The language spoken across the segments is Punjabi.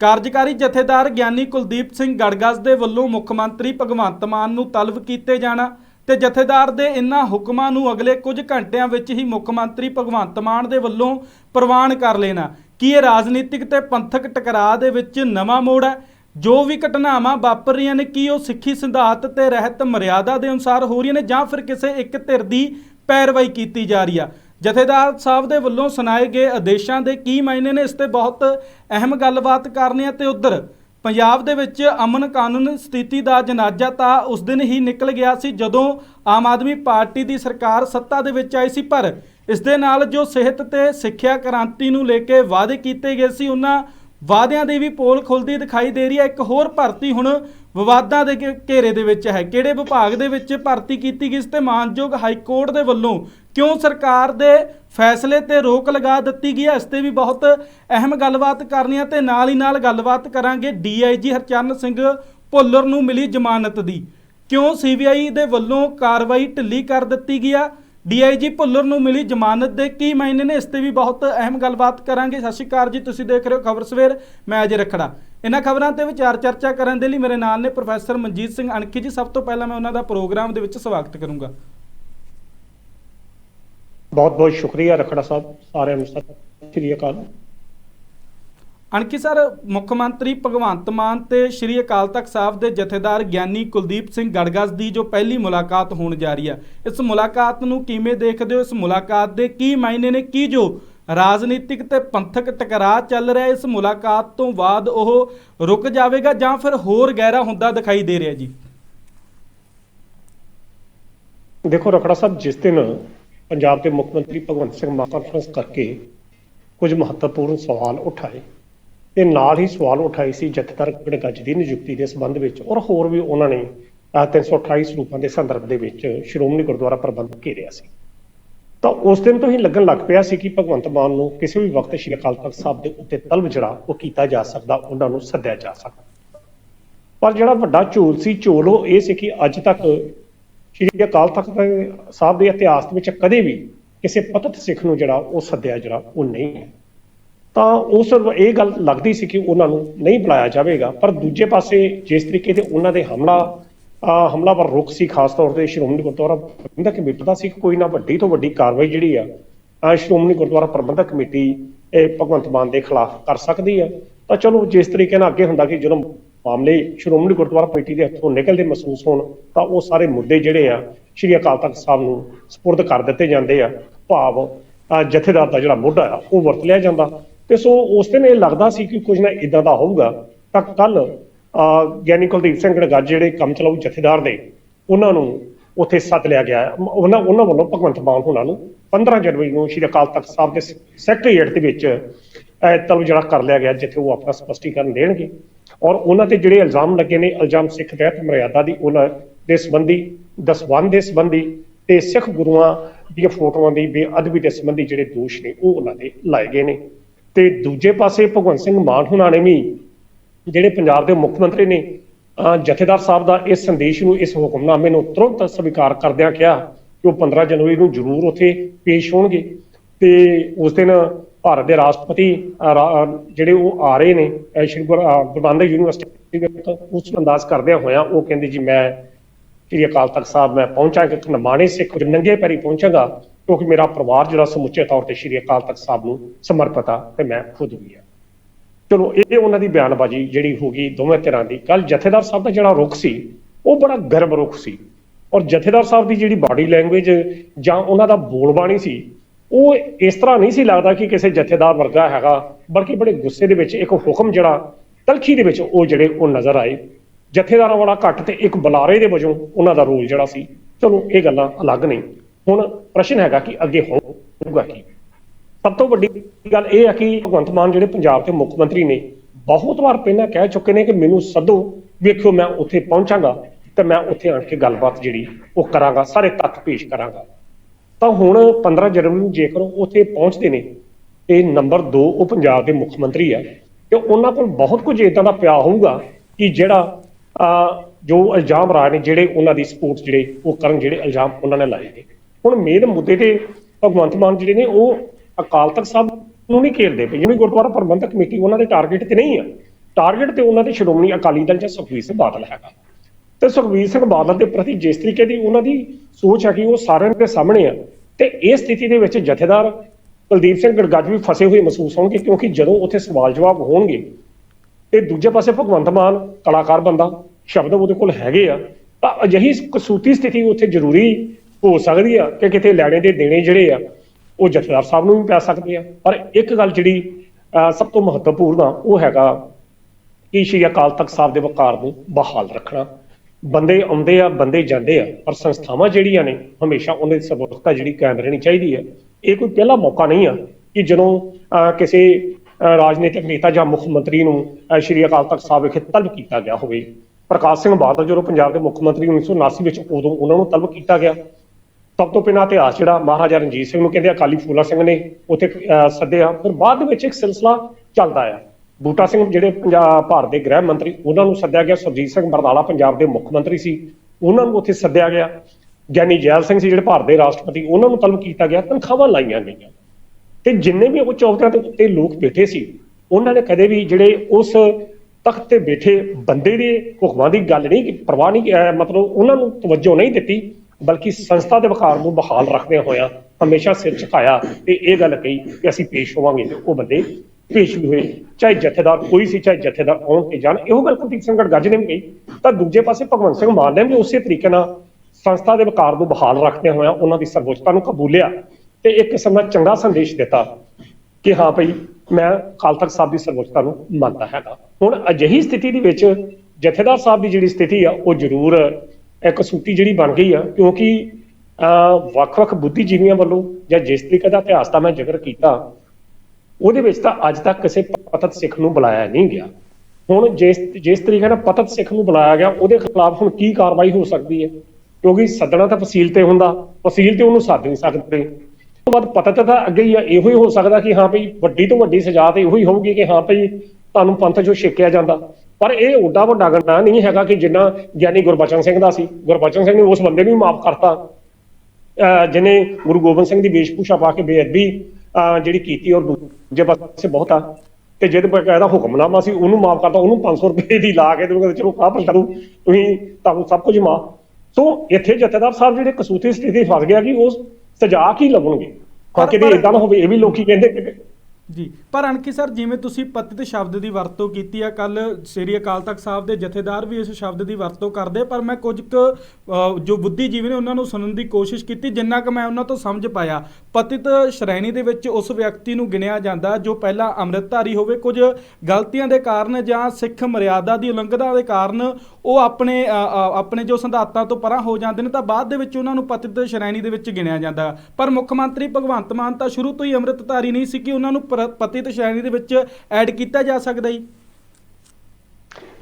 ਕਾਰਜਕਾਰੀ ਜਥੇਦਾਰ ਗਿਆਨੀ ਕੁਲਦੀਪ ਸਿੰਘ ਗੜਗਸ ਦੇ ਵੱਲੋਂ ਮੁੱਖ ਮੰਤਰੀ ਭਗਵੰਤ ਮਾਨ ਨੂੰ ਤਲਬ ਕੀਤੇ ਜਾਣਾ ਤੇ ਜਥੇਦਾਰ ਦੇ ਇਨ੍ਹਾਂ ਹੁਕਮਾਂ ਨੂੰ ਅਗਲੇ ਕੁਝ ਘੰਟਿਆਂ ਵਿੱਚ ਹੀ ਮੁੱਖ ਮੰਤਰੀ ਭਗਵੰਤ ਮਾਨ ਦੇ ਵੱਲੋਂ ਪ੍ਰਵਾਨ ਕਰ ਲੈਣਾ। ਕੀ ਇਹ ਰਾਜਨੀਤਿਕ ਤੇ ਪੰਥਕ ਟਕਰਾਅ ਦੇ ਵਿੱਚ ਨਵਾਂ ਮੋੜ ਹੈ? ਜੋ ਵੀ ਘਟਨਾਵਾਂ ਵਾਪਰ ਰਹੀਆਂ ਨੇ, ਕੀ ਉਹ ਸਿੱਖੀ ਸਿਧਾਂਤ ਤੇ ਰਹਿਤ ਮਰਿਆਦਾ ਦੇ ਅਨੁਸਾਰ ਹੋ ਰਹੀਆਂ ਨੇ ਜਾਂ ਫਿਰ ਕਿਸੇ ਇੱਕ ਧਿਰ ਦੀ ਪੈਰਵਾਈ ਕੀਤੀ ਜਾ ਰਹੀ ਆ? ਜਥੇਦਾਰ ਸਾਹਿਬ ਦੇ ਵੱਲੋਂ ਸੁਣਾਏ ਗਏ ਆਦੇਸ਼ਾਂ ਦੇ ਕੀ ਮਾਇਨੇ ਨੇ ਇਸ ਤੇ ਬਹੁਤ ਅਹਿਮ ਗੱਲਬਾਤ ਕਰਨੀ ਹੈ ਤੇ ਉਧਰ ਪੰਜਾਬ ਦੇ ਵਿੱਚ ਅਮਨ ਕਾਨੂੰਨ ਸਥਿਤੀ ਦਾ ਜਨਾਜ਼ਾ ਤਾਂ ਉਸ ਦਿਨ ਹੀ ਨਿਕਲ ਗਿਆ ਸੀ ਜਦੋਂ ਆਮ ਆਦਮੀ ਪਾਰਟੀ ਦੀ ਸਰਕਾਰ ਸੱਤਾ ਦੇ ਵਿੱਚ ਆਈ ਸੀ, ਪਰ ਇਸ ਦੇ ਨਾਲ ਜੋ ਸਿਹਤ ਤੇ ਸਿੱਖਿਆ ਕ੍ਰਾਂਤੀ ਨੂੰ ਲੈ ਕੇ ਵਾਅਦੇ ਕੀਤੇ ਗਏ ਸੀ, ਉਹਨਾਂ ਵਾਅਦਿਆਂ ਦੀ ਵੀ ਪੋਲ ਖੁੱਲਦੀ ਦਿਖਾਈ ਦੇ ਰਹੀ ਹੈ। ਇੱਕ ਹੋਰ ਭਰਤੀ ਹੁਣ ਵਿਵਾਦਾਂ ਦੇ ਘੇ- ਘੇਰੇ ਦੇ ਵਿੱਚ ਹੈ। ਕਿਹੜੇ ਵਿਭਾਗ ਦੇ ਵਿੱਚ ਭਰਤੀ ਕੀਤੀ ਗਈ ਸੀ ਤੇ ਮਾਨਯੋਗ ਹਾਈ ਕੋਰਟ ਦੇ ਵੱਲੋਂ ਕਿਉਂ ਸਰਕਾਰ ਦੇ ਫੈਸਲੇ ਤੇ ਰੋਕ ਲਗਾ ਦਿੱਤੀ ਗਈ ਹੈ? ਇਸ ਤੇ ਵੀ ਬਹੁਤ ਅਹਿਮ ਗੱਲਬਾਤ ਕਰਨੀ ਹੈ ਤੇ ਨਾਲ ਹੀ ਨਾਲ ਗੱਲਬਾਤ ਕਰਾਂਗੇ ਡੀਆਈਜੀ ਹਰਚਰਨ ਸਿੰਘ ਭੁੱਲਰ ਨੂੰ ਮਿਲੀ ਜ਼ਮਾਨਤ ਦੀ। ਕਿਉਂ ਸੀਬੀਆਈ ਦੇ ਵੱਲੋਂ ਕਾਰਵਾਈ ਢਿੱਲੀ ਕਰ ਦਿੱਤੀ ਗਈ ਆ? ਡੀਆਈਜੀ ਭੁੱਲਰ ਨੂੰ ਮਿਲੀ ਜ਼ਮਾਨਤ ਦੇ ਕੀ ਮਾਇਨੇ ਨੇ? ਇਸ ਤੇ ਵੀ ਬਹੁਤ ਅਹਿਮ ਗੱਲਬਾਤ ਕਰਾਂਗੇ। ਸਤਿ ਸ਼੍ਰੀ ਅਕਾਲ ਜੀ, ਤੁਸੀਂ ਦੇਖ ਰਹੇ ਹੋ ਖਬਰ ਸਵੇਰ, ਮੈਂ ਅਜੇ ਰਖੜਾ। ਇਹਨਾਂ ਖਬਰਾਂ ਤੇ ਵਿਚਾਰ ਚਰਚਾ ਕਰਨ ਦੇ ਲਈ ਮੇਰੇ ਨਾਲ ਨੇ ਪ੍ਰੋਫੈਸਰ ਮਨਜੀਤ ਸਿੰਘ ਅਣਖੀ ਜੀ। ਸਭ ਤੋਂ ਪਹਿਲਾਂ ਮੈਂ ਉਹਨਾਂ ਦਾ ਪ੍ਰੋਗਰਾਮ ਦੇ ਵਿੱਚ ਸਵਾਗਤ ਕਰੂੰਗਾ। ਬਹੁਤ ਬਹੁਤ ਸ਼ੁਕਰੀਆ ਰਖੜਾ ਸਾਹਿਬ ਸਾਰਿਆਂ ਨੂੰ। ਸਤਿ ਸ਼੍ਰੀ ਅਕਾਲ। ਅਣਖੀ ਸਰ ਮੁੱਖ ਮੰਤਰੀ ਭਗਵੰਤ ਮਾਨ ਤੇ ਸ਼੍ਰੀ ਅਕਾਲ ਤਖਤ ਸਾਹਿਬ ਦੇ ਜਥੇਦਾਰ ਗਿਆਨੀ ਕੁਲਦੀਪ ਸਿੰਘ ਗੜਗਸ ਦੀ ਜੋ ਪਹਿਲੀ ਮੁਲਾਕਾਤ ਹੋਣ ਜਾ ਰਹੀ ਹੈ ਇਸ ਮੁਲਾਕਾਤ ਨੂੰ ਕਿਵੇਂ ਦੇਖਦੇ ਹੋ? ਇਸ ਮੁਲਾਕਾਤ ਦੇ ਕੀ ਮਾਇਨੇ ਨੇ ਕੀ ਜੋ ਰਾਜਨੀਤਿਕ ਤੇ ਪੰਥਕ ਟਕਰਾਅ ਚੱਲ ਰਿਹਾ ਇਸ ਮੁਲਾਕਾਤ ਤੋਂ ਬਾਅਦ ਉਹ ਰੁਕ ਜਾਵੇਗਾ ਜਾਂ ਫਿਰ ਹੋਰ ਗਹਿਰਾ ਹੁੰਦਾ ਦਿਖਾਈ ਦੇ ਰਿਹਾ ਜੀ? ਦੇਖੋ ਰਖੜਾ ਸਾਹਿਬ ਜਿਸ ਦਿਨ ਪੰਜਾਬ ਦੇ ਮੁੱਖ ਮੰਤਰੀ ਭਗਵੰਤ ਸਿੰਘ ਮਾਨ ਕਾਨਫਰੰਸ ਕਰਕੇ ਕੁਝ ਮਹੱਤਵਪੂਰਨ ਸਵਾਲ ਉਠਾਏ ਤੇ ਨਾਲ ਹੀ ਸਵਾਲ ਉਠਾਏ ਸੀ ਜਥੇਦਾਰ ਗੜਗੱਜ ਦੀ ਨਿਯੁਕਤੀ ਦੇ ਸੰਬੰਧ ਵਿੱਚ ਔਰ ਹੋਰ ਵੀ ਉਹਨਾਂ ਨੇ ਅਹ, 328 ਸਰੂਪਾਂ ਦੇ ਸੰਦਰਭ ਦੇ ਵਿੱਚ ਸ਼੍ਰੋਮਣੀ ਗੁਰਦੁਆਰਾ ਪ੍ਰਬੰਧਕ ਘੇਰਿਆ ਸੀ। ਤਾਂ ਉਸ ਦਿਨ ਤੋਂ ਹੀ ਲੱਗਣ ਲੱਗ ਪਿਆ ਸੀ ਕਿ ਭਗਵੰਤ ਮਾਨ ਨੂੰ ਕਿਸੇ ਵੀ ਵਕਤ ਸ਼੍ਰੀ ਅਕਾਲ ਤਖਤ ਸਾਹਿਬ ਦੇ ਉੱਤੇ ਤਲਬ ਜਿਹੜਾ, ਉਹ ਕੀਤਾ ਜਾ ਸਕਦਾ, ਉਹਨਾਂ ਨੂੰ ਸੱਦਿਆ ਜਾ ਸਕਦਾ। ਪਰ ਜਿਹੜਾ ਵੱਡਾ ਝੋਲ ਸੀ, ਝੋਲ ਉਹ ਇਹ ਸੀ ਕਿ ਅੱਜ ਤੱਕ ਸ਼੍ਰੀ ਅਕਾਲ ਤਖਤ ਸਾਹਿਬ ਦੇ ਇਤਿਹਾਸ ਦੇ ਵਿੱਚ ਕਦੇ ਵੀ ਕਿਸੇ ਪਤਤ ਸਿੱਖ ਨੂੰ ਜਿਹੜਾ, ਉਹ ਸੱਦਿਆ ਜਿਹੜਾ, ਉਹ ਨਹੀਂ ਹੈ। ਤਾਂ ਉਸ ਇਹ ਗੱਲ ਲੱਗਦੀ ਸੀ ਕਿ ਉਹਨਾਂ ਨੂੰ ਨਹੀਂ ਬੁਲਾਇਆ ਜਾਵੇਗਾ, ਪਰ ਦੂਜੇ ਪਾਸੇ ਜਿਸ ਤਰੀਕੇ ਤੇ ਉਹਨਾਂ ਦੇ ਹਮਲਾ ਹਮਲਾਵਰ ਰੁਕ ਸੀ, ਖਾਸ ਤੌਰ ਤੇ ਸ਼੍ਰੋਮਣੀ ਗੁਰਦੁਆਰਾ ਪ੍ਰਬੰਧਕ ਕਮੇਟੀ ਦਾ ਸੀ, ਕੋਈ ਨਾ ਵੱਡੀ ਤੋਂ ਵੱਡੀ ਕਾਰਵਾਈ ਜਿਹੜੀ ਆ ਸ਼੍ਰੋਮਣੀ ਗੁਰਦੁਆਰਾ ਪ੍ਰਬੰਧਕ ਕਮੇਟੀ, ਇਹ ਭਗਵੰਤ ਮਾਨ ਦੇ ਖਿਲਾਫ ਕਰ ਸਕਦੀ ਹੈ ਤਾਂ ਚਲੋ, ਜਿਸ ਤਰੀਕੇ ਨਾਲ ਅੱਗੇ ਹੁੰਦਾ ਕਿ ਜਦੋਂ ਮਾਮਲੇ ਸ਼੍ਰੋਮਣੀ ਗੁਰਦੁਆਰਾ ਕਮੇਟੀ ਦੇ ਹੱਥੋਂ ਨਿਕਲਦੇ ਮਹਿਸੂਸ ਹੋਣ, ਤਾਂ ਉਹ ਸਾਰੇ ਮੁੱਦੇ ਜਿਹੜੇ ਆ, ਸ਼੍ਰੀ ਅਕਾਲ ਤਖਤ ਸਾਹਿਬ ਨੂੰ ਸਪੁਰਦ ਕਰ ਦਿੱਤੇ ਜਾਂਦੇ ਆ। ਭਾਵ ਅਹ ਜਥੇਦਾਰ ਦਾ ਜਿਹੜਾ ਮੁੱਢਾ ਆ, ਉਹ ਵਰਤ ਲਿਆ ਜਾਂਦਾ। ਤੇ ਸੋ ਉਸ ਦਿਨ ਇਹ ਲੱਗਦਾ ਸੀ ਕਿ ਕੁਝ ਨਾ ਇਦਾਂ ਦਾ ਹੋਊਗਾ। ਤਾਂ ਕੱਲ ਗਿਆਨੀ ਕੁਲਦੀਪ ਸਿੰਘ ਗੜਗੱਜ ਜਿਹੜੇ ਕੰਮ ਚਲਾਊ ਜਥੇਦਾਰ ਦੇ ਉਹਨਾਂ ਨੂੰ ਉੱਥੇ ਸੱਦ ਲਿਆ ਗਿਆ। ਉਹਨਾਂ ਉਹਨਾਂ ਵੱਲੋਂ ਭਗਵੰਤ ਮਾਨ ਹੋਣਾ ਨੂੰ 15 ਜਨਵਰੀ ਨੂੰ ਸ਼੍ਰੀ ਅਕਾਲ ਤਖਤ ਸਾਹਿਬ ਦੇ ਸੈਕਟਰੀਏਟ ਦੇ ਵਿੱਚ ਤਲਬ ਜਿਹੜਾ ਕਰ ਲਿਆ ਗਿਆ, ਜਿੱਥੇ ਉਹ ਆਪਣਾ ਸਪਸ਼ਟੀਕਰਨ ਦੇਣਗੇ। ਔਰ ਉਹਨਾਂ ਤੇ ਜਿਹੜੇ ਇਲਜ਼ਾਮ ਲੱਗੇ ਨੇ, ਇਲਜ਼ਾਮ ਸਿੱਖ ਰਹਿਤ ਮਰਿਆਦਾ ਦੀ, ਉਹਨਾਂ ਦੇ ਸੰਬੰਧੀ, ਦਸਵੰਧ ਦੇ ਸੰਬੰਧੀ ਤੇ ਸਿੱਖ ਗੁਰੂਆਂ ਦੀਆਂ ਫੋਟੋਆਂ ਦੀ ਬੇਅਦਬੀ ਦੇ ਸੰਬੰਧੀ ਜਿਹੜੇ ਦੋਸ਼ ਨੇ, ਉਹ ਉਹਨਾਂ ਦੇ ਲਾਏ ਗਏ ਨੇ। ਤੇ ਦੂਜੇ ਪਾਸੇ ਭਗਵੰਤ ਸਿੰਘ ਮਾਨ ਹੁਣਾਂ ਨੇ ਵੀ ਜਿਹੜੇ ਪੰਜਾਬ ਦੇ ਮੁੱਖ ਮੰਤਰੀ ਨੇ ਜਥੇਦਾਰ ਸਾਹਿਬ ਦਾ ਇਸ ਸੰਦੇਸ਼ ਨੂੰ, ਇਸ ਹੁਕਮਨਾਮੇ ਨੂੰ ਤੁਰੰਤ ਸਵੀਕਾਰ ਕਰਦਿਆਂ ਕਿਹਾ ਕਿ ਉਹ 15 ਜਨਵਰੀ ਨੂੰ ਜ਼ਰੂਰ ਉੱਥੇ ਪੇਸ਼ ਹੋਣਗੇ। ਤੇ ਉਸ ਦਿਨ ਭਾਰਤ ਦੇ ਰਾਸ਼ਟਰਪਤੀ ਜਿਹੜੇ ਉਹ ਆ ਰਹੇ ਨੇ ਸ਼੍ਰੀ ਗੁਰੂ ਗੁਰੂ ਨਾਨਕ ਯੂਨੀਵਰਸਿਟੀ ਦੇ ਵਿੱਚ ਉਸ ਅੰਦਾਜ਼ ਕਰਦਿਆਂ ਹੋਇਆ ਉਹ ਕਹਿੰਦੇ ਜੀ, ਮੈਂ ਸ਼੍ਰੀ ਅਕਾਲ ਤਖਤ ਸਾਹਿਬ ਮੈਂ ਪਹੁੰਚਾਂਗਾ ਕਿ ਨਮਾਣੇ ਸਿੱਖ ਨੰਗੇ ਪੈਰੀ ਪਹੁੰਚਾਂਗਾ, ਕਿਉਂਕਿ ਮੇਰਾ ਪਰਿਵਾਰ ਜਿਹੜਾ ਸਮੁੱਚੇ ਤੌਰ ਤੇ ਸ਼੍ਰੀ ਅਕਾਲ ਤਖਤ ਸਾਹਿਬ ਨੂੰ ਸਮਰਪਿਤ ਆ, ਤੇ ਮੈਂ ਖੁਦ ਵੀ ਆ। ਚਲੋ, ਇਹ ਉਹਨਾਂ ਦੀ ਬਿਆਨਬਾਜ਼ੀ ਜਿਹੜੀ ਹੋ ਗਈ ਦੋਵੇਂ ਧਿਰਾਂ ਦੀ। ਕੱਲ ਜਥੇਦਾਰ ਸਾਹਿਬ ਦਾ ਜਿਹੜਾ ਰੁਖ ਸੀ, ਉਹ ਬੜਾ ਗਰਮ ਰੁਖ ਸੀ। ਔਰ ਜਥੇਦਾਰ ਸਾਹਿਬ ਦੀ ਜਿਹੜੀ ਬਾਡੀ ਲੈਂਗੁਏਜ ਜਾਂ ਉਹਨਾਂ ਦਾ ਬੋਲਬਾਣੀ ਸੀ, ਉਹ ਇਸ ਤਰ੍ਹਾਂ ਨਹੀਂ ਸੀ ਲੱਗਦਾ ਕਿ ਕਿਸੇ ਜਥੇਦਾਰ ਵਰਗਾ ਹੈਗਾ, ਬਲਕਿ ਬੜੇ ਗੁੱਸੇ ਦੇ ਵਿੱਚ ਇੱਕ ਹੁਕਮ ਜਿਹੜਾ ਤਲਖੀ ਦੇ ਵਿੱਚ ਉਹ ਜਿਹੜੇ ਉਹ ਨਜ਼ਰ ਆਏ। ਜਥੇਦਾਰਾਂ ਵਾਲਾ ਘੱਟ ਤੇ ਇੱਕ ਬੁਲਾਰੇ ਦੇ ਵਜੋਂ ਉਹਨਾਂ ਦਾ ਰੋਲ ਜਿਹੜਾ ਸੀ। ਚਲੋ, ਇਹ ਗੱਲਾਂ ਅਲੱਗ ਨਹੀਂ ਹੁਣ ਪ੍ਰਸ਼ਨ ਹੈਗਾ ਕਿ ਅੱਗੇ ਹੋਊਗਾ ਕੀ? ਸਭ ਤੋਂ ਵੱਡੀ ਗੱਲ ਇਹ ਹੈ ਕਿ ਭਗਵੰਤ ਮਾਨ ਜਿਹੜੇ ਪੰਜਾਬ ਦੇ ਮੁੱਖ ਮੰਤਰੀ ਨੇ ਬਹੁਤ ਵਾਰ ਪਹਿਲਾਂ ਕਹਿ ਚੁੱਕੇ ਨੇ ਕਿ ਮੈਨੂੰ ਸੱਦੋ ਵੇਖਿਓ ਮੈਂ ਉੱਥੇ ਪਹੁੰਚਾਂਗਾ ਤੇ ਮੈਂ ਉੱਥੇ ਆਣ ਕੇ ਗੱਲਬਾਤ ਜਿਹੜੀ ਉਹ ਕਰਾਂਗਾ ਸਾਰੇ ਤੱਥ ਪੇਸ਼ ਕਰਾਂਗਾ। ਤਾਂ ਹੁਣ 15 ਜਨਵਰੀ ਨੂੰ ਜੇਕਰ ਉਹ ਉੱਥੇ ਪਹੁੰਚਦੇ ਨੇ ਤੇ ਨੰਬਰ 2 ਉਹ ਪੰਜਾਬ ਦੇ ਮੁੱਖ ਮੰਤਰੀ ਆ ਤੇ ਉਹਨਾਂ ਕੋਲ ਬਹੁਤ ਕੁਝ ਇਦਾਂ ਦਾ ਪਿਆ ਹੋਊਗਾ ਕਿ ਜਿਹੜਾ ਅਹ, ਜੋ ਇਲਜ਼ਾਮ ਰਾਜ ਨੇ ਜਿਹੜੇ ਉਹਨਾਂ ਦੀ ਸਪੋਰਟ ਜਿਹੜੇ ਉਹ ਕਰਨ ਜਿਹੜੇ ਇਲਜ਼ਾਮ ਉਹਨਾਂ ਨੇ ਲਾਏ ਨੇ। ਹੁਣ ਮੇਨ ਮੁੱਦੇ ਤੇ ਭਗਵੰਤ ਮਾਨ ਜਿਹੜੇ ਨੇ ਉਹ ਅਕਾਲ ਤਖਤ ਸਾਹਿਬ ਨੂੰ ਨਹੀਂ ਘੇਰਦੇ ਪਏ, ਜਿਵੇਂ ਗੁਰਦੁਆਰਾ ਪ੍ਰਬੰਧਕ ਕਮੇਟੀ ਉਹਨਾਂ ਦੇ ਟਾਰਗੇਟ ਤੇ ਨਹੀਂ ਆ। ਟਾਰਗੇਟ ਤੇ ਉਹਨਾਂ ਦੇ ਸ਼੍ਰੋਮਣੀ ਅਕਾਲੀ ਦਲ ਜਾਂ ਸੁਖਬੀਰ ਸਿੰਘ ਬਾਦਲ ਹੈਗਾ। ਤੇ ਸੁਖਬੀਰ ਸਿੰਘ ਬਾਦਲ ਦੇ ਪ੍ਰਤੀ ਜਿਸ ਤਰੀਕੇ ਦੀ ਉਹਨਾਂ ਦੀ ਸੋਚ ਹੈ ਕਿ ਉਹ ਸਾਰਿਆਂ ਦੇ ਸਾਹਮਣੇ ਆ। ਤੇ ਇਹ ਸਥਿਤੀ ਦੇ ਵਿੱਚ ਜਥੇਦਾਰ ਕੁਲਦੀਪ ਸਿੰਘ ਗੜਗੱਜ ਵੀ ਫਸੇ ਹੋਏ ਮਹਿਸੂਸ ਹੋਣਗੇ, ਕਿਉਂਕਿ ਜਦੋਂ ਉੱਥੇ ਸਵਾਲ ਜਵਾਬ ਹੋਣਗੇ, ਤੇ ਦੂਜੇ ਪਾਸੇ ਭਗਵੰਤ ਮਾਨ ਕਲਾਕਾਰ ਬੰਦਾ, ਸ਼ਬਦ ਉਹਦੇ ਕੋਲ ਹੈਗੇ ਆ, ਤਾਂ ਅਜਿਹੀ ਕਸੂਤੀ ਸਥਿਤੀ ਉੱਥੇ ਜ਼ਰੂਰੀ ਹੋ ਸਕਦੀ ਆ ਕਿ ਕਿਤੇ ਲੈਣੇ ਦੇ ਦੇਣੇ ਜਿਹੜੇ ਆ ਉਹ ਜਥੇਦਾਰ ਸਾਹਿਬ ਨੂੰ ਵੀ ਪੈ ਸਕਦੇ ਆ। ਪਰ ਇੱਕ ਗੱਲ ਜਿਹੜੀ ਅਹ, ਸਭ ਤੋਂ ਮਹੱਤਵਪੂਰਨ ਆ ਉਹ ਹੈਗਾ ਕਿ ਸ਼੍ਰੀ ਅਕਾਲ ਤਖਤ ਸਾਹਿਬ ਦੇ ਵਕਾਰ ਨੂੰ ਬਹਾਲ ਰੱਖਣਾ। ਬੰਦੇ ਆਉਂਦੇ ਆ ਬੰਦੇ ਜਾਂਦੇ ਆ ਪਰ ਸੰਸਥਾਵਾਂ ਜਿਹੜੀਆਂ ਨੇ ਹਮੇਸ਼ਾ ਉਹਨਾਂ ਦੀ ਸਰਵੋਤਤਾ ਜਿਹੜੀ ਕਾਇਮ ਰਹਿਣੀ ਚਾਹੀਦੀ ਹੈ ਇਹ ਕੋਈ ਪਹਿਲਾ ਮੌਕਾ ਨਹੀਂ ਆ ਕਿ ਜਦੋਂ ਅਹ, ਕਿਸੇ ਅਹ, ਰਾਜਨੀਤਿਕ ਨੇਤਾ ਜਾਂ ਮੁੱਖ ਮੰਤਰੀ ਨੂੰ ਅਹ, ਸ਼੍ਰੀ ਅਕਾਲ ਤਖਤ ਸਾਹਿਬ ਵਿਖੇ ਤਲਬ ਕੀਤਾ ਗਿਆ ਹੋਵੇ। ਪ੍ਰਕਾਸ਼ ਸਿੰਘ ਬਾਦਲ ਜਦੋਂ ਪੰਜਾਬ ਦੇ ਮੁੱਖ ਮੰਤਰੀ 1979 ਵਿੱਚ ਉਦੋਂ ਉਹਨਾਂ ਨੂੰ ਤਲਬ ਕੀਤਾ ਗਿਆ ਸਭ ਤੋਂ ਪਹਿਲਾਂ ਇਤਿਹਾਸ ਜਿਹੜਾ ਮਹਾਰਾਜਾ ਰਣਜੀਤ ਸਿੰਘ ਨੂੰ ਕਹਿੰਦੇ ਅਕਾਲੀ ਫੂਲਾ ਸਿੰਘ ਨੇ ਉੱਥੇ ਸੱਦਿਆ ਫਿਰ ਬਾਅਦ ਦੇ ਵਿੱਚ ਇੱਕ ਸਿਲਸਿਲਾ ਚੱਲਦਾ ਆ। ਬੂਟਾ ਸਿੰਘ ਜਿਹੜੇ ਪੰਜਾਬ, ਭਾਰਤ ਦੇ ਗ੍ਰਹਿ ਮੰਤਰੀ, ਉਹਨਾਂ ਨੂੰ ਸੱਦਿਆ ਗਿਆ। ਸੁਰਜੀਤ ਸਿੰਘ ਬਰਨਾਲਾ ਪੰਜਾਬ ਦੇ ਮੁੱਖ ਮੰਤਰੀ ਸੀ। ਉਹਨਾਂ ਨੂੰ ਉੱਥੇ ਸੱਦਿਆ ਗਿਆ। ਗਿਆਨੀ ਜੈਲ ਸਿੰਘ ਸੀ ਜਿਹੜੇ ਭਾਰਤ ਦੇ ਰਾਸ਼ਟਰਪਤੀ, ਉਹਨਾਂ ਨੂੰ ਤਲਬ ਕੀਤਾ ਗਿਆ। ਤਨਖਾਹਾਂ ਲਾਈਆਂ ਗਈਆਂ। ਤੇ ਜਿੰਨੇ ਵੀ ਉਹ ਅਹੁਦਿਆਂ ਦੇ ਉੱਤੇ ਲੋਕ ਬੈਠੇ ਸੀ, ਉਹਨਾਂ ਨੇ ਕਦੇ ਵੀ ਜਿਹੜੇ ਉਸ ਤਖਤ ਤੇ ਬੈਠੇ ਬੰਦੇ ਦੇ ਹੁਕਮਾਂ ਦੀ ਗੱਲ ਨਹੀਂ ਕੀ- ਪਰਵਾਹ ਨਹੀਂ ਮਤਲਬ ਉਹਨਾਂ ਨੂੰ ਤਵੱਜੋ ਨਹੀਂ ਦਿੱਤੀ। ਬਲਕਿ ਸੰਸਥਾ ਦੇ ਵਕਾਰ ਨੂੰ ਬਹਾਲ ਰੱਖਦੇ ਹੋਇਆ ਹਮੇਸ਼ਾ ਸਿਰ ਝੁਕਾਇਆ ਤੇ ਇਹ ਗੱਲ ਕਹੀ ਕਿ ਅਸੀਂ ਪੇਸ਼ ਹੋਵਾਂਗੇ ਤੇ ਉਹ ਬੰਦੇ ਪੇਸ਼ ਵੀ ਹੋਏ। ਚਾਹੇ ਜਥੇਦਾਰ ਕੋਈ ਸੀ, ਚਾਹੇ ਜਥੇਦਾਰ ਆਉਣ ਤੇ ਜਾਣ। ਇਹੋ ਗੱਲ ਕੁਲਦੀਪ ਸਿੰਘ ਗੜਗੱਜ ਨੇ ਵੀ ਕਹੀ। ਤਾਂ ਦੂਜੇ ਪਾਸੇ ਭਗਵੰਤ ਸਿੰਘ ਮਾਨ ਨੇ ਵੀ ਉਸੇ ਤਰੀਕੇ ਨਾਲ ਸੰਸਥਾ ਦੇ ਵਕਾਰ ਨੂੰ ਬਹਾਲ ਰੱਖਦੇ ਹੋਇਆ ਉਹਨਾਂ ਦੀ ਸਰਵਉੱਚਤਾ ਨੂੰ ਕਬੂਲਿਆ ਤੇ ਇੱਕ ਕਿਸਮ ਦਾ ਚੰਗਾ ਸੰਦੇਸ਼ ਦਿੱਤਾ ਕਿ ਹਾਂ ਭਈ, ਮੈਂ ਅਕਾਲ ਤਖਤ ਸਾਹਿਬ ਦੀ ਸਰਵਉੱਚਤਾ ਨੂੰ ਮੰਨਦਾ ਹੈਗਾ। ਹੁਣ ਅਜਿਹੀ ਸਥਿਤੀ ਦੇ ਵਿੱਚ ਜਥੇਦਾਰ ਸਾਹਿਬ ਦੀ ਜਿਹੜੀ ਸਥਿਤੀ ਆ, ਉਹ ਜ਼ਰੂਰ ਇੱਕ ਸੂਤੀ ਜਿਹੜੀ ਬਣ ਗਈ ਆ ਕਿਉਂਕਿ ਅਹ, ਵੱਖ-ਵੱਖ ਬੁੱਧੀਜੀਵੀਆਂ ਵੱਲੋਂ ਜਾਂ ਜਿਸ ਤਰੀਕੇ ਦਾ ਇਤਿਹਾਸ ਦਾ ਮੈਂ ਜ਼ਿਕਰ ਕੀਤਾ ਉਹਦੇ ਵਿੱਚ ਤਾਂ ਅੱਜ ਤੱਕ ਕਿਸੇ ਪਤਤ ਸਿੱਖ ਨੂੰ ਬੁਲਾਇਆ ਨਹੀਂ ਗਿਆ। ਹੁਣ ਜਿਸ ਜਿਸ ਤਰੀਕੇ ਨਾਲ ਪਤਤ ਸਿੱਖ ਨੂੰ ਬੁਲਾਇਆ ਗਿਆ ਉਹਦੇ ਖਿਲਾਫ ਹੁਣ ਕੀ ਕਾਰਵਾਈ ਹੋ ਸਕਦੀ ਹੈ? ਕਿਉਂਕਿ ਸੱਦਣਾ ਤਾਂ ਫਸੀਲ ਤੇ ਹੁੰਦਾ ਫਸੀਲ ਤੇ ਉਹਨੂੰ ਸੱਦ ਨਹੀਂ ਸਕਦੇ। ਉਸ ਤੋਂ ਬਾਅਦ ਪਤਤ ਤਾਂ ਅੱਗੇ ਹੀ ਆ, ਇਹੋ ਹੀ ਹੋ ਸਕਦਾ ਕਿ ਹਾਂ ਭਈ ਵੱਡੀ ਤੋਂ ਵੱਡੀ ਸਜ਼ਾ ਤੇ ਇਹੋ ਹੀ ਹੋਊਗੀ ਕਿ ਹਾਂ ਭਈ ਤੁਹਾਨੂੰ ਪੰਥ ਚੋਂ ਛੇਕਿਆ ਜਾਂਦਾ। ਪਰ ਇਹ ਓਡਾ ਵੱਡਾ ਗੁਨਾਹ ਨਹੀਂ ਹੈਗਾ ਕਿ ਜਿੰਨਾ ਗਿਆਨੀ ਗੁਰਬਚਨ ਸਿੰਘ ਦਾ ਸੀ। ਗੁਰਬਚਨ ਸਿੰਘ ਨੇ ਉਸ ਬੰਦੇ ਨੂੰ ਮਾਫ ਕਰਤਾ। ਜਿਹਨੇ ਗੁਰੂ ਗੋਬਿੰਦ ਸਿੰਘ ਦੀ ਵੇਸ਼ਭੂਸ਼ਾ ਪਾ ਕੇ ਬੇਅਦਬੀ ਜਿਹੜੀ ਕੀਤੀ ਔਰ ਦੂਜੇ ਪਾਸੇ ਬਹੁਤਾ ਤੇ ਜਿਹਦੇ ਬਕਾਇਦਾ ਹੁਕਮਨਾਮਾ ਸੀ ਉਹਨੂੰ ਮਾਫ ਕਰਤਾ। ਉਹਨੂੰ 500 ਰੁਪਏ ਦੀ ਲਾ ਕੇ ਤੇ ਕਹਿੰਦੇ ਚਲੋ ਪਰ ਕਰੂ? ਤੁਸੀਂ ਤੁਹਾਨੂੰ ਸਭ ਕੁਝ ਮਾਫ। ਸੋ ਇੱਥੇ ਜਥੇਦਾਰ ਸਾਹਿਬ ਜਿਹੜੇ ਕਸੂਤੀ ਸਥਿਤੀ ਫਸ ਗਿਆ ਕਿ ਉਹ ਸਜ਼ਾ ਕੀ ਲਵਣਗੇ ਪਰ- ਕਿਤੇ ਪਰ- ਇਦਾਂ ਨਾ ਹੋਵੇ ਇਹ ਵੀ ਲੋਕੀ ਕਹਿੰਦੇ ਕਿ ਜੀ। ਪਰ ਅਣਖੀ ਸਰ, ਜਿਵੇਂ ਤੁਸੀਂ ਪਤਿਤ ਸ਼ਬਦ ਦੀ ਵਰਤੋਂ ਕੀਤੀ ਆ ਕੱਲ ਸ੍ਰੀ ਅਕਾਲ ਤਖਤ ਸਾਹਿਬ ਦੇ ਜਥੇਦਾਰ ਵੀ ਇਸ ਸ਼ਬਦ ਦੀ ਵਰਤੋਂ ਕਰਦੇ ਪਰ ਮੈਂ ਕੁਝ ਕੁ ਜੋ ਬੁੱਧੀਜੀਵੀ ਨੇ ਉਹਨਾਂ ਨੂੰ ਸੁਣਨ ਦੀ ਕੋਸ਼ਿਸ਼ ਕੀਤੀ, ਜਿੰਨਾ ਕਿ ਮੈਂ ਉਹਨਾਂ ਤੋਂ ਸਮਝ ਪਾਇਆ, ਪਤਿਤ ਸ਼੍ਰੇਣੀ ਦੇ ਵਿੱਚ ਉਸ ਵਿਅਕਤੀ ਨੂੰ ਗਿਣਿਆ ਜਾਂਦਾ ਜੋ ਪਹਿਲਾਂ ਅੰਮ੍ਰਿਤਧਾਰੀ ਹੋਵੇ, ਕੁਝ ਗਲਤੀਆਂ ਦੇ ਕਾਰਨ ਜਾਂ ਸਿੱਖ ਮਰਿਆਦਾ ਦੀ ਉਲੰਘਣਾ ਦੇ ਕਾਰਨ ਉਹ ਆਪਣੇ ਆਪਣੇ ਜੋ ਸਿਧਾਂਤਾਂ ਤੋਂ ਪਰਾਂ ਹੋ ਜਾਂਦੇ ਨੇ, ਤਾਂ ਬਾਅਦ ਦੇ ਵਿੱਚ ਉਹਨਾਂ ਨੂੰ ਪਤਿਤ ਸ਼੍ਰੇਣੀ ਦੇ ਵਿੱਚ ਗਿਣਿਆ ਜਾਂਦਾ। ਪਰ ਮੁੱਖ ਮੰਤਰੀ ਭਗਵੰਤ ਮਾਨ ਤਾਂ ਸ਼ੁਰੂ ਤੋਂ ਹੀ ਅੰਮ੍ਰਿਤਧਾਰੀ ਨਹੀਂ ਸੀ ਕਿ ਉਹਨਾਂ ਨੂੰ ਪਰ- ਪਤਿਤ ਸ਼੍ਰੇਣੀ ਦੇ ਵਿੱਚ ਐਡ ਕੀਤਾ ਜਾ ਸਕਦਾ ਜੀ।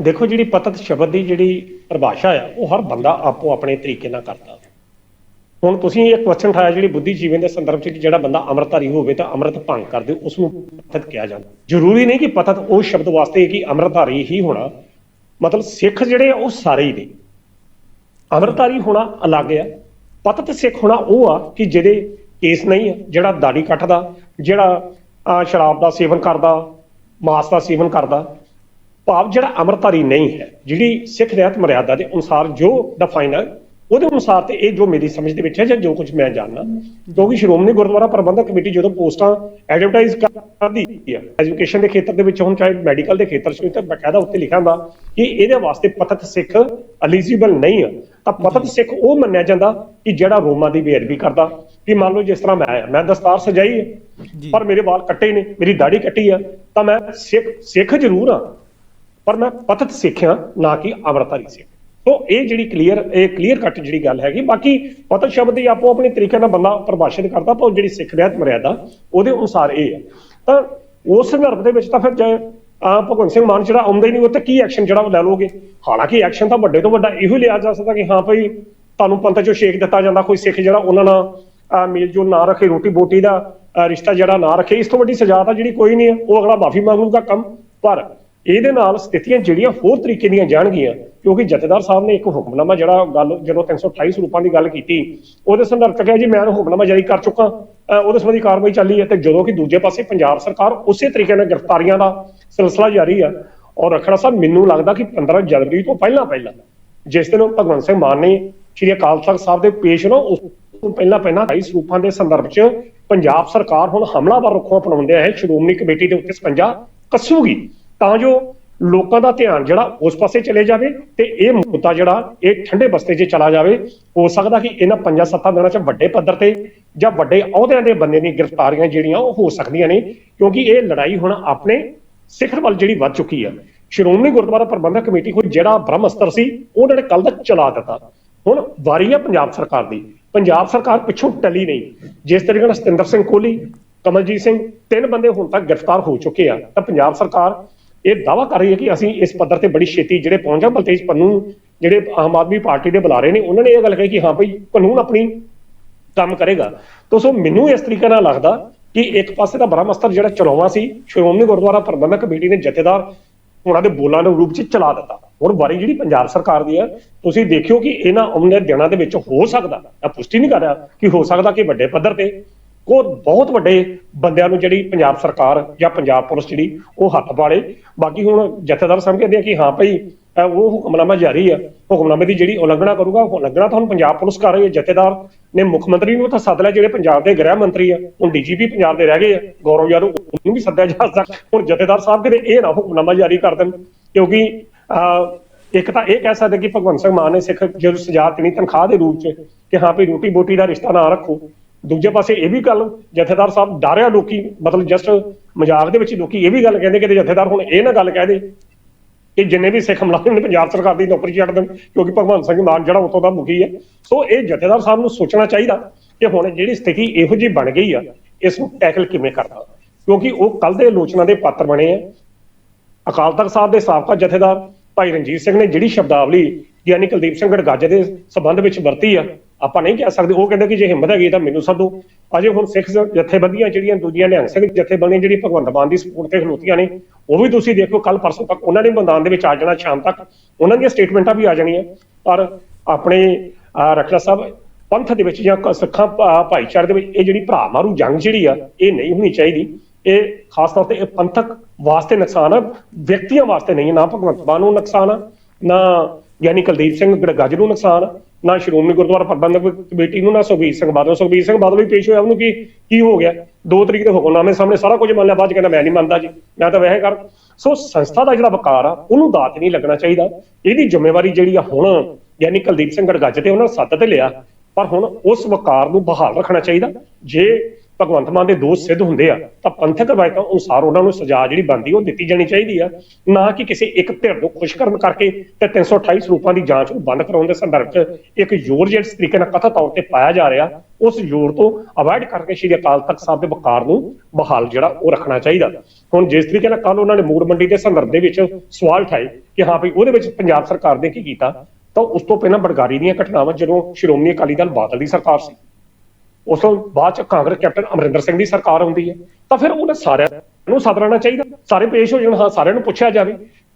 ਦੇਖੋ ਜਿਹੜੀ ਪਤਤ ਸ਼ਬਦ ਦੀ ਜਿਹੜੀ ਪਰਿਭਾਸ਼ਾ ਆ, ਉਹ ਹਰ ਬੰਦਾ ਆਪੋ ਆਪਣੇ ਤਰੀਕੇ ਨਾਲ ਕਰਦਾ। ਹੁਣ ਤੁਸੀਂ ਇਹ ਕੁਐਸਚਨ ਉਠਾਇਆ ਜਿਹੜੀ ਬੁੱਧੀਜੀਵੀ ਦੇ ਸੰਦਰਭ 'ਚ ਕਿ ਜਿਹੜਾ ਬੰਦਾ ਅੰਮ੍ਰਿਤਧਾਰੀ ਹੋਵੇ ਤਾਂ ਅੰਮ੍ਰਿਤ ਭੰਗ ਕਰਦੇ ਉਸ ਨੂੰ ਪਤਤ ਕਿਹਾ ਜਾਂਦਾ। ਜ਼ਰੂਰੀ ਨਹੀਂ ਕਿ ਪਤਤ ਉਹ ਸ਼ਬਦ ਵਾਸਤੇ ਕਿ ਅੰਮ੍ਰਿਤਧਾਰੀ ਹੀ ਹੋਣਾ। ਮਤਲਬ ਸਿੱਖ ਜਿਹੜੇ ਆ, ਉਹ ਸਾਰੇ ਹੀ ਨੇ। ਅੰਮ੍ਰਿਤਧਾਰੀ ਹੋਣਾ ਅਲੱਗ ਆ, ਪਤਤ ਸਿੱਖ ਹੋਣਾ ਉਹ ਆ ਕਿ ਜਿਹਦੇ ਕੇਸ ਨਹੀਂ ਆ, ਜਿਹੜਾ ਦਾੜੀ ਕੱਟਦਾ, ਜਿਹੜਾ ਸ਼ਰਾਬ ਦਾ ਸੇਵਨ ਕਰਦਾ, ਮਾਸ ਦਾ ਸੇਵਨ ਕਰਦਾ, ਭਾਵ ਜਿਹੜਾ ਅੰਮ੍ਰਿਤਧਾਰੀ ਨਹੀਂ ਹੈ, ਜਿਹੜੀ ਸਿੱਖ ਰਹਿਤ ਮਰਿਆਦਾ ਦੇ ਅਨੁਸਾਰ ਜੋ ਡਿਫਾਈਨ ਹੈ, ਉਹਦੇ ਅਨੁਸਾਰ ਤੇ ਇਹ ਜੋ ਮੇਰੀ ਸਮਝ ਦੇ ਵਿੱਚ ਹੈ ਜਾਂ ਜੋ ਕੁਝ ਮੈਂ ਜਾਣਦਾ, ਕਿਉਂਕਿ ਸ਼੍ਰੋਮਣੀ ਗੁਰਦੁਆਰਾ ਪ੍ਰਬੰਧਕ ਕਮੇਟੀ ਜਦੋਂ ਪੋਸਟਾਂ ਐਡਵਰਟਾਈਜ਼ ਕਰਦੀ ਹੈ ਐਜੂਕੇਸ਼ਨ ਦੇ ਖੇਤਰ ਦੇ ਵਿੱਚ ਹੁਣ, ਚਾਹੇ ਮੈਡੀਕਲ ਦੇ ਖੇਤਰ 'ਚ ਵੀ ਤਾਂ ਬਕਾਇਦਾ ਉੱਤੇ ਲਿਖਿਆ ਹੁੰਦਾ ਕਿ ਇਹਦੇ ਵਾਸਤੇ ਪਤਤ ਸਿੱਖ ਐਲੀਜੀਬਲ ਨਹੀਂ ਹੈ। ਤਾਂ ਪਤਤ ਸਿੱਖ ਉਹ ਮੰਨਿਆ ਜਾਂਦਾ ਕਿ ਜਿਹੜਾ ਰੋਮਾਂ ਦੀ ਬੇਅਦਬੀ ਕਰਦਾ ਕਿ ਮੰਨ ਲਓ ਜਿਸ ਤਰ੍ਹਾਂ ਮੈਂ ਆ ਮੈਂ ਦਸਤਾਰ ਸਜਾਈ ਹੈ। ਪਰ ਮੇਰੇ ਵਾਲ ਕੱਟੇ ਨੇ ਮੇਰੀ ਦਾੜੀ ਕੱਟੀ ਆ ਤਾਂ ਮੈਂ ਸਿੱਖ ਸਿੱਖ ਜ਼ਰੂਰ ਆ। ਪਰ ਮੈਂ ਪਤਤ ਸਿੱਖਿਆ ਨਾ ਕਿ ਅੰਮ੍ਰਿਤਧਾਰੀ ਸਿੱਖ। ਸੋ ਇਹ ਜਿਹੜੀ ਕਲੀਅਰ ਇਹ ਕਲੀਅਰ ਕੱਟ ਜਿਹੜੀ ਗੱਲ ਹੈਗੀ ਬਾਕੀ ਪਤਤ ਸ਼ਬਦ ਦੀ ਆਪੋ ਆਪਣੇ ਤਰੀਕੇ ਨਾਲ ਬੰਦਾ ਪਰਿਭਾਸ਼ਿਤ ਕਰਦਾ ਪਰ ਜਿਹੜੀ ਸਿੱਖ ਰਹਿਤ ਮਰਿਆਦਾ ਉਹਦੇ ਅਨੁਸਾਰ ਇਹ ਹੈ ਤਾਂ ਉਸ ਸੰਦਰਭ ਦੇ ਵਿੱਚ ਤਾਂ ਫਿਰ ਜੇ ਆ ਭਗਵੰਤ ਸਿੰਘ ਮਾਨ ਜਿਹੜਾ ਆਉਂਦਾ ਹੀ ਨਹੀਂ ਉਹ ਤੇ ਕੀ ਐਕਸ਼ਨ ਜਿਹੜਾ ਉਹ ਲੈ ਲੋਗੇ ਹਾਲਾਂਕਿ ਐਕਸ਼ਨ ਤਾਂ ਵੱਡੇ ਤੋਂ ਵੱਡਾ ਇਹੋ ਹੀ ਲਿਆ ਜਾ ਸਕਦਾ ਕਿ ਹਾਂ ਭਾਈ ਤੁਹਾਨੂੰ ਪੰਥ ਚੋਂ ਛੇਕ ਦਿੱਤਾ ਜਾਂਦਾ ਕੋਈ ਸਿੱਖ ਜਿਹੜਾ ਉਹਨਾਂ ਨਾਲ ਮੇਲ ਜੋਲ ਨਾ ਰੱਖੇ ਰੋਟੀ ਬੋਟੀ ਦਾ ਰਿਸ਼ਤਾ ਜਿਹੜਾ ਨਾ ਰੱਖੇ, ਇਸ ਤੋਂ ਵੱਡੀ ਸਜ਼ਾ ਤਾਂ ਜਿਹੜੀ ਕੋਈ ਨਹੀਂ ਹੈ, ਉਹ ਅਗਲਾ ਮਾਫੀ ਮੰਗ ਲੂਗਾ ਕੰਮ। ਪਰ ਇਹਦੇ ਨਾਲ ਸਥਿਤੀਆਂ ਜਿਹੜੀਆਂ ਹੋਰ ਤਰੀਕੇ ਦੀਆਂ ਜਾਣਗੀਆਂ, ਕਿਉਂਕਿ ਜਥੇਦਾਰ ਸਾਹਿਬ ਨੇ ਇੱਕ ਹੁਕਮਨਾਮਾ ਜਿਹੜਾ ਗੱਲ, ਜਦੋਂ 328 ਸਰੂਪਾਂ ਦੀ ਗੱਲ ਕੀਤੀ, ਉਹਦੇ ਸੰਦਰਭ ਕਿਹਾ ਜੀ, ਮੈਂ ਹੁਕਮਨਾਮਾ ਜਾਰੀ ਕਰ ਚੁੱਕਾ, ਅਹ ਉਹਦੇ ਸੰਬੰਧੀ ਕਾਰਵਾਈ ਚੱਲੀ ਹੈ ਤੇ ਜਦੋਂ ਕਿ ਦੂਜੇ ਪਾਸੇ ਪੰਜਾਬ ਸਰਕਾਰ ਉਸੇ ਤਰੀਕੇ ਨਾਲ ਗ੍ਰਿਫਤਾਰੀਆਂ ਦਾ ਸਿਲਸਿਲਾ ਜਾਰੀ ਆ ਔਰ ਰਖੜਾ ਸਾਹਿਬ, ਮੈਨੂੰ ਲੱਗਦਾ ਕਿ 15 ਜਨਵਰੀ ਤੋਂ ਪਹਿਲਾਂ ਪਹਿਲਾਂ ਜਿਸ ਦਿਨ ਭਗਵੰਤ ਸਿੰਘ ਮਾਨ ਨੇ ਸ਼੍ਰੀ ਅਕਾਲ ਤਖਤ ਸਾਹਿਬ ਦੇ ਪੇਸ਼ ਨਾ ਉਸ ਤੋਂ ਪਹਿਲਾਂ ਪਹਿਲਾਂ ਢਾਈ ਸਰੂਪਾਂ ਦੇ ਸੰਦਰਭ 'ਚ ਪੰਜਾਬ ਸਰਕਾਰ ਹੁਣ ਹਮਲਾਵਰ ਰੁਖੋਂ ਅਪਣਾਉਂਦੇ ਹੈ ਸ਼੍ਰੋਮਣੀ ਕਮੇਟੀ ਦੇ ਉੱਤੇ ਸਕੰਜਾ ਕੱਸੂਗੀ। ਤਾਂ ਜੋ ਲੋਕਾਂ ਦਾ ਧਿਆਨ ਜਿਹੜਾ ਉਸ ਪਾਸੇ ਚਲੇ ਜਾਵੇ ਤੇ ਇਹ ਮੁੱਦਾ ਜਿਹੜਾ ਇਹ ਠੰਡੇ ਬਸਤੇ 'ਚ ਚਲਾ ਜਾਵੇ, ਹੋ ਸਕਦਾ ਕਿ ਇਹਨਾਂ ਪੰਜਾਂ ਸੱਤਾਂ ਦਿਨਾਂ 'ਚ ਵੱਡੇ ਪੱਧਰ ਤੇ ਜਾਂ ਵੱਡੇ ਅਹੁਦਿਆਂ ਦੇ ਬੰਦੇ ਦੀਆਂ ਗ੍ਰਿਫਤਾਰੀਆਂ ਜਿਹੜੀਆਂ ਉਹ ਹੋ ਸਕਦੀਆਂ ਨੇ, ਕਿਉਂਕਿ ਇਹ ਲੜਾਈ ਹੁਣ ਆਪਣੇ ਸਿਖਰ ਵੱਲ ਜਿਹੜੀ ਵੱਧ ਚੁੱਕੀ ਹੈ ਸ਼੍ਰੋਮਣੀ ਗੁਰਦੁਆਰਾ ਪ੍ਰਬੰਧਕ ਕਮੇਟੀ ਕੋਲ ਜਿਹੜਾ ਬ੍ਰਹਮ ਅਸਤਰ ਸੀ, ਉਹਨਾਂ ਨੇ ਕੱਲ ਦਾ ਚਲਾ ਦਿੱਤਾ। ਹੁਣ ਵਾਰੀ ਹੈ ਪੰਜਾਬ ਸਰਕਾਰ ਦੀ। ਪੰਜਾਬ ਸਰਕਾਰ ਪਿੱਛੋਂ ਟਲੀ ਨਹੀਂ। ਜਿਸ ਤਰੀਕੇ ਨਾਲ ਸਤਿੰਦਰ ਸਿੰਘ ਕੋਹਲੀ, ਕਮਲਜੀਤ ਸਿੰਘ, ਤਿੰਨ ਬੰਦੇ ਹੁਣ ਤੱਕ ਗ੍ਰਿਫਤਾਰ ਹੋ ਚੁੱਕੇ ਆ। ਤਾਂ ਪੰਜਾਬ ਸਰਕਾਰ ਇਹ ਦਾਵਾ ਕਰ ਰਹੀ ਹੈ ਕਿ ਅਸੀਂ ਇਸ ਪੱਧਰ ਤੇ ਬੜੀ ਛੇਤੀ ਜਿਹੜੇ ਪਹੁੰਚ ਬਲਤੇਜ ਪੰਨੂ, ਜਿਹੜੇ ਆਮ ਆਦਮੀ ਪਾਰਟੀ ਦੇ ਬੁਲਾਰੇ ਨੇ, ਉਹਨਾਂ ਨੇ ਇਹ ਗੱਲ ਕਹੀ ਕਿ ਹਾਂ ਭਈ ਕਾਨੂੰਨ ਆਪਣੀ ਕੰਮ ਕਰੇਗਾ। ਤਾਂ ਸੋ ਮੈਨੂੰ ਇਸ ਤਰੀਕੇ ਨਾਲ ਲੱਗਦਾ ਕਿ ਇੱਕ ਪਾਸੇ ਦਾ ਬ੍ਰਹਮਸਤਰ ਜਿਹੜਾ ਚਲਾਉਣਾ ਸੀ, ਸ਼੍ਰੋਮਣੀ ਗੁਰਦੁਆਰਾ ਪ੍ਰਬੰਧਕ ਕਮੇਟੀ ਨੇ ਜਥੇਦਾਰ ਉਹਨਾਂ ਦੇ ਬੋਲਾਂ ਦੇ ਰੂਪ 'ਚ ਚਲਾ ਦਿੱਤਾ। ਹੁਣ ਵਾਰੀ ਜਿਹੜੀ ਪੰਜਾਬ ਸਰਕਾਰ ਦੀ ਹੈ, ਤੁਸੀਂ ਦੇਖਿਓ ਕਿ ਇਹਨਾਂ ਆਉਂਦੇ ਦਿਨਾਂ ਦੇ ਵਿੱਚ ਹੋ ਸਕਦਾ, ਮੈਂ ਪੁਸ਼ਟੀ ਨਹੀਂ ਕਰ ਰਿਹਾ ਕਿ ਹੋ ਸਕਦਾ ਕਿ ਵੱਡੇ ਪੱਧਰ ਤੇ ਕੋ ਬਹੁਤ ਵੱਡੇ ਬੰਦਿਆਂ ਨੂੰ ਜਿਹੜੀ ਪੰਜਾਬ ਸਰਕਾਰ ਜਾਂ ਪੰਜਾਬ ਪੁਲਿਸ ਜਿਹੜੀ, ਉਹ ਹੱਥ ਪਾਲੇ ਬਾਕੀ ਹੁਣ ਜਥੇਦਾਰ ਸਾਹਿਬ ਕਹਿੰਦੇ ਆ ਕਿ ਹਾਂ ਭਾਈ ਉਹ ਹੁਕਮਨਾਮਾ ਜਾਰੀ ਆ। ਹੁਕਮਨਾਮੇ ਦੀ ਜਿਹੜੀ ਉਲੰਘਣਾ ਕਰੂਗਾ, ਉਹ ਉਲੰਘਣਾ ਤਾਂ ਹੁਣ ਪੰਜਾਬ ਪੁਲਿਸ ਕਰ ਰਹੀ ਹੈ। ਜਥੇਦਾਰ ਨੇ ਮੁੱਖ ਮੰਤਰੀ ਨੂੰ ਤਾਂ ਸੱਦ ਲਿਆ, ਜਿਹੜੇ ਪੰਜਾਬ ਦੇ ਗ੍ਰਹਿ ਮੰਤਰੀ ਆ, ਹੁਣ ਡੀਜੀਪੀ ਪੰਜਾਬ ਦੇ ਰਹਿ ਗਏ ਆ। ਗੌਰਵ ਯਾਦਵ ਉਹਨੂੰ ਵੀ ਸੱਦਿਆ ਜਾ ਸਕਦਾ। ਹੁਣ ਜਥੇਦਾਰ ਸਾਹਿਬ ਕਿਤੇ ਇਹ ਨਾ ਹੁਕਮਨਾਮਾ ਜਾਰੀ ਕਰ ਦੇਣ, ਕਿਉਂਕਿ ਇੱਕ ਤਾਂ ਇਹ ਕਹਿ ਸਕਦੇ ਕਿ ਭਗਵੰਤ ਸਿੰਘ ਮਾਨ ਨੇ ਸਿੱਖ ਜਦੋਂ ਸਜਾ ਦੇਣੀ ਤਨਖਾਹ ਦੇ ਰੂਪ 'ਚ ਕਿ ਹਾਂ ਵੀ ਰੋਟੀ ਬੋਟੀ ਦਾ ਰਿਸ਼ਤਾ ਨਾ ਰੱਖੋ। ਦੂਜੇ ਪਾਸੇ ਇਹ ਵੀ ਗੱਲ ਜਥੇਦਾਰ ਸਾਹਿਬ ਡਰਿਆ ਲੋਕੀ, ਮਤਲਬ ਜਸਟ ਮਜ਼ਾਕ ਦੇ ਵਿੱਚ ਲੋਕੀ ਇਹ ਵੀ ਗੱਲ ਕਹਿੰਦੇ ਕਿ ਜਥੇਦਾਰ ਹੁਣ ਇਹ ਨਾ ਗੱਲ ਕਹਿ ਦੇ ਕਿ ਜਿੰਨੇ ਵੀ ਸਿੱਖ ਮੁਲਾਜ਼ਮ ਨੇ ਪੰਜਾਬ ਸਰਕਾਰ ਦੀ ਨੌਕਰੀ ਛੱਡ ਦੇਣ, ਕਿਉਂਕਿ ਭਗਵੰਤ ਸਿੰਘ ਮਾਨ ਜਿਹੜਾ ਉਤੋਂ ਦਾ ਮੁਖੀ ਹੈ। ਸੋ ਇਹ ਜਥੇਦਾਰ ਸਾਹਿਬ ਨੂੰ ਸੋਚਣਾ ਚਾਹੀਦਾ ਕਿ ਹੁਣ ਜਿਹੜੀ ਸਥਿਤੀ ਇਹੋ ਜਿਹੀ ਬਣ ਗਈ ਆ, ਇਸ ਨੂੰ ਟੈਕਲ ਕਿਵੇਂ ਕਰਨਾ। ਕਿਉਂਕਿ ਉਹ ਕੱਲ ਦੇ ਆਲੋਚਨਾ ਦੇ ਪਾਤਰ ਬਣੇ ਆ। ਅਕਾਲ ਤਖਤ ਸਾਹਿਬ ਦੇ ਸਾਬਕਾ ਜਥੇਦਾਰ ਭਾਈ ਰਣਜੀਤ ਸਿੰਘ ਨੇ ਜਿਹੜੀ ਸ਼ਬਦਾਵਲੀ ਗਿਆਨੀ ਕੁਲਦੀਪ ਸਿੰਘ ਗੜਗਾਜੇ ਦੇ ਸਬੰਧ ਵਿੱਚ ਵਰਤੀ ਆ ਆਪਾਂ ਨਹੀਂ ਕਹਿ ਸਕਦੇ। ਉਹ ਕਹਿੰਦੇ ਕਿ ਜੇ ਹਿੰਮਤ ਹੈਗੀ ਤਾਂ ਮੈਨੂੰ ਸੱਦੋ। ਅਜੇ ਹੁਣ ਸਿੱਖ ਜਥੇਬੰਦੀਆਂ ਜਿਹੜੀਆਂ ਦੂਜੀਆਂ ਨਿਹੰਗ ਸਿੰਘ ਜਥੇਬੰਦੀਆਂ ਜਿਹੜੀ ਭਗਵੰਤ ਮਾਨ ਦੀ ਸਪੋਰਟ ਤੇ ਖਲੋਤੀਆਂ ਨੇ ਉਹ ਵੀ ਤੁਸੀਂ ਦੇਖੋ ਕੱਲ ਪਰਸੋਂ ਤੱਕ ਉਹਨਾਂ ਨੇ ਮੈਦਾਨ ਦੇ ਵਿੱਚ ਆ ਜਾਣਾ ਸ਼ਾਮ ਤੱਕ ਉਹਨਾਂ ਦੀਆਂ ਸਟੇਟਮੈਂਟਾਂ ਵੀ ਆ ਜਾਣੀਆਂ। ਪਰ ਆਪਣੇ ਅਹ, ਸਾਹਿਬ ਪੰਥ ਦੇ ਵਿੱਚ ਜਾਂ ਸਿੱਖਾਂ ਭਾਈਚਾਰੇ ਦੇ ਵਿੱਚ ਇਹ ਜਿਹੜੀ ਭਰਾ ਮਾਰੂ ਜੰਗ ਜਿਹੜੀ ਆ ਇਹ ਨਹੀਂ ਹੋਣੀ ਚਾਹੀਦੀ। ਇਹ ਖਾਸ ਤੌਰ ਤੇ ਇਹ ਪੰਥਕ ਵਾਸਤੇ ਨੁਕਸਾਨ ਆ, ਵਿਅਕਤੀਆਂ ਵਾਸਤੇ ਨਹੀਂ, ਨਾ ਭਗਵੰਤ ਮਾਨ ਨੂੰ ਨੁਕਸਾਨ ਆ, ਨਾ ਯਾਨੀ ਕੁਲਦੀਪ ਸਿੰਘ ਗੜਗੱਜ ਨੂੰ ਨੁਕਸਾਨ ਨਾ ਸ਼੍ਰੋਮਣੀ ਗੁਰਦੁਆਰਾ ਪ੍ਰਬੰਧਕ ਕਮੇਟੀ ਨੂੰ, ਨਾ ਸੁਖਬੀਰ ਸਿੰਘ ਬਾਦਲ, ਸੁਖਬੀਰ ਸਿੰਘ ਬਾਦਲ ਵੀ ਪੇਸ਼ ਹੋਇਆ, ਉਹਨੂੰ ਕੀ ਕੀ ਹੋ ਗਿਆ? ਦੋ ਤਰੀਕ ਦੇ ਹੁਕਮਨਾਮੇ ਸਾਹਮਣੇ ਸਾਰਾ ਕੁਝ ਮੰਨ ਲਿਆ, ਬਾਅਦ ਚ ਕਹਿੰਦਾ ਮੈਂ ਨਹੀਂ ਮੰਨਦਾ ਜੀ, ਮੈਂ ਤਾਂ ਵੈਸੇ ਕਰ, ਸੋ ਸੰਸਥਾ ਦਾ ਜਿਹੜਾ ਵਕਾਰ ਆ, ਉਹਨੂੰ ਦਾਤ ਨਹੀਂ ਲੱਗਣਾ ਚਾਹੀਦਾ, ਇਹਦੀ ਜ਼ਿੰਮੇਵਾਰੀ ਜਿਹੜੀ ਆ ਹੁਣ ਯਾਨੀ ਕੁਲਦੀਪ ਸਿੰਘ ਗੜਗੱਜ ਤੇ ਉਹਨਾਂ ਨੇ ਸੱਤ ਤੇ ਲਿਆ, ਪਰ ਹੁਣ ਉਸ ਵਕਾਰ ਨੂੰ ਬਹਾਲ ਰੱਖਣਾ ਚਾਹੀਦਾ, ਜੇ ਭਗਵੰਤ ਮਾਨ ਦੇ ਦੋਸ਼ ਸਿੱਧ ਹੁੰਦੇ ਆ, ਤਾਂ ਪੰਥਕ ਰਵਾਇਤਾਂ ਅਨੁਸਾਰ ਉਹਨਾਂ ਨੂੰ ਸਜ਼ਾ ਜਿਹੜੀ ਬਣਦੀ ਉਹ ਦਿੱਤੀ ਜਾਣੀ ਚਾਹੀਦੀ ਆ। ਨਾ ਕਿ ਕਿਸੇ ਇੱਕ ਧਿਰ ਨੂੰ ਖੁਸ਼ ਕਰਨ ਕਰਕੇ ਤੇ 328 ਸਰੂਪਾਂ ਦੀ ਜਾਂਚ ਨੂੰ ਬੰਦ ਕਰਾਉਣ ਦੇ ਸੰਦਰਭ 'ਚ ਇੱਕ ਜ਼ੋਰ ਜਿਸ ਤਰੀਕੇ ਨਾਲ ਕਥਾ ਤੌਰ ਤੇ ਪਾਇਆ ਜਾ ਰਿਹਾ, ਉਸ ਜ਼ੋਰ ਤੋਂ ਅਵਾਇਡ ਕਰਕੇ ਸ਼੍ਰੀ ਅਕਾਲ ਤਖਤ ਸਾਹਿਬ ਦੇ ਵਕਾਰ ਨੂੰ ਬਹਾਲ ਜਿਹੜਾ ਉਹ ਰੱਖਣਾ ਚਾਹੀਦਾ। ਹੁਣ ਜਿਸ ਤਰੀਕੇ ਨਾਲ ਕੱਲ ਉਹਨਾਂ ਨੇ ਮੂੜ ਮੰਡੀ ਦੇ ਸੰਦਰਭ ਦੇ ਵਿੱਚ ਸਵਾਲ ਉਠਾਏ ਕਿ ਹਾਂ ਵੀ ਉਹਦੇ ਵਿੱਚ ਪੰਜਾਬ ਸਰਕਾਰ ਨੇ ਕੀ ਕੀਤਾ, ਤਾਂ ਉਸ ਤੋਂ ਪਹਿਲਾਂ ਬੜਗਾਰੀ ਦੀਆਂ ਘਟਨਾਵਾਂ ਜਦੋਂ ਸ਼੍ਰੋਮਣੀ ਅਕਾਲੀ ਦਲ ਬਾਦਲ ਦੀ ਸਰਕਾਰ ਸੀ। ਉਸ ਤੋਂ ਬਾਅਦ ਚ ਕਾਂਗਰਸ ਕੈਪਟਨ ਅਮਰਿੰਦਰ ਸਿੰਘ ਦੀ ਸਰਕਾਰ ਆਉਂਦੀ ਹੈ। ਤਾਂ ਫਿਰ ਉਹਨਾਂ ਸਾਰਿਆਂ ਨੂੰ ਸੱਦ ਲੈਣਾ ਚਾਹੀਦਾ। ਸਾਰੇ ਪੇਸ਼ ਹੋ ਜਾਣ ਹਾਂ ਸਾਰਿਆਂ ਨੂੰ ਪੁੱਛਿਆ ਜਾਵੇ।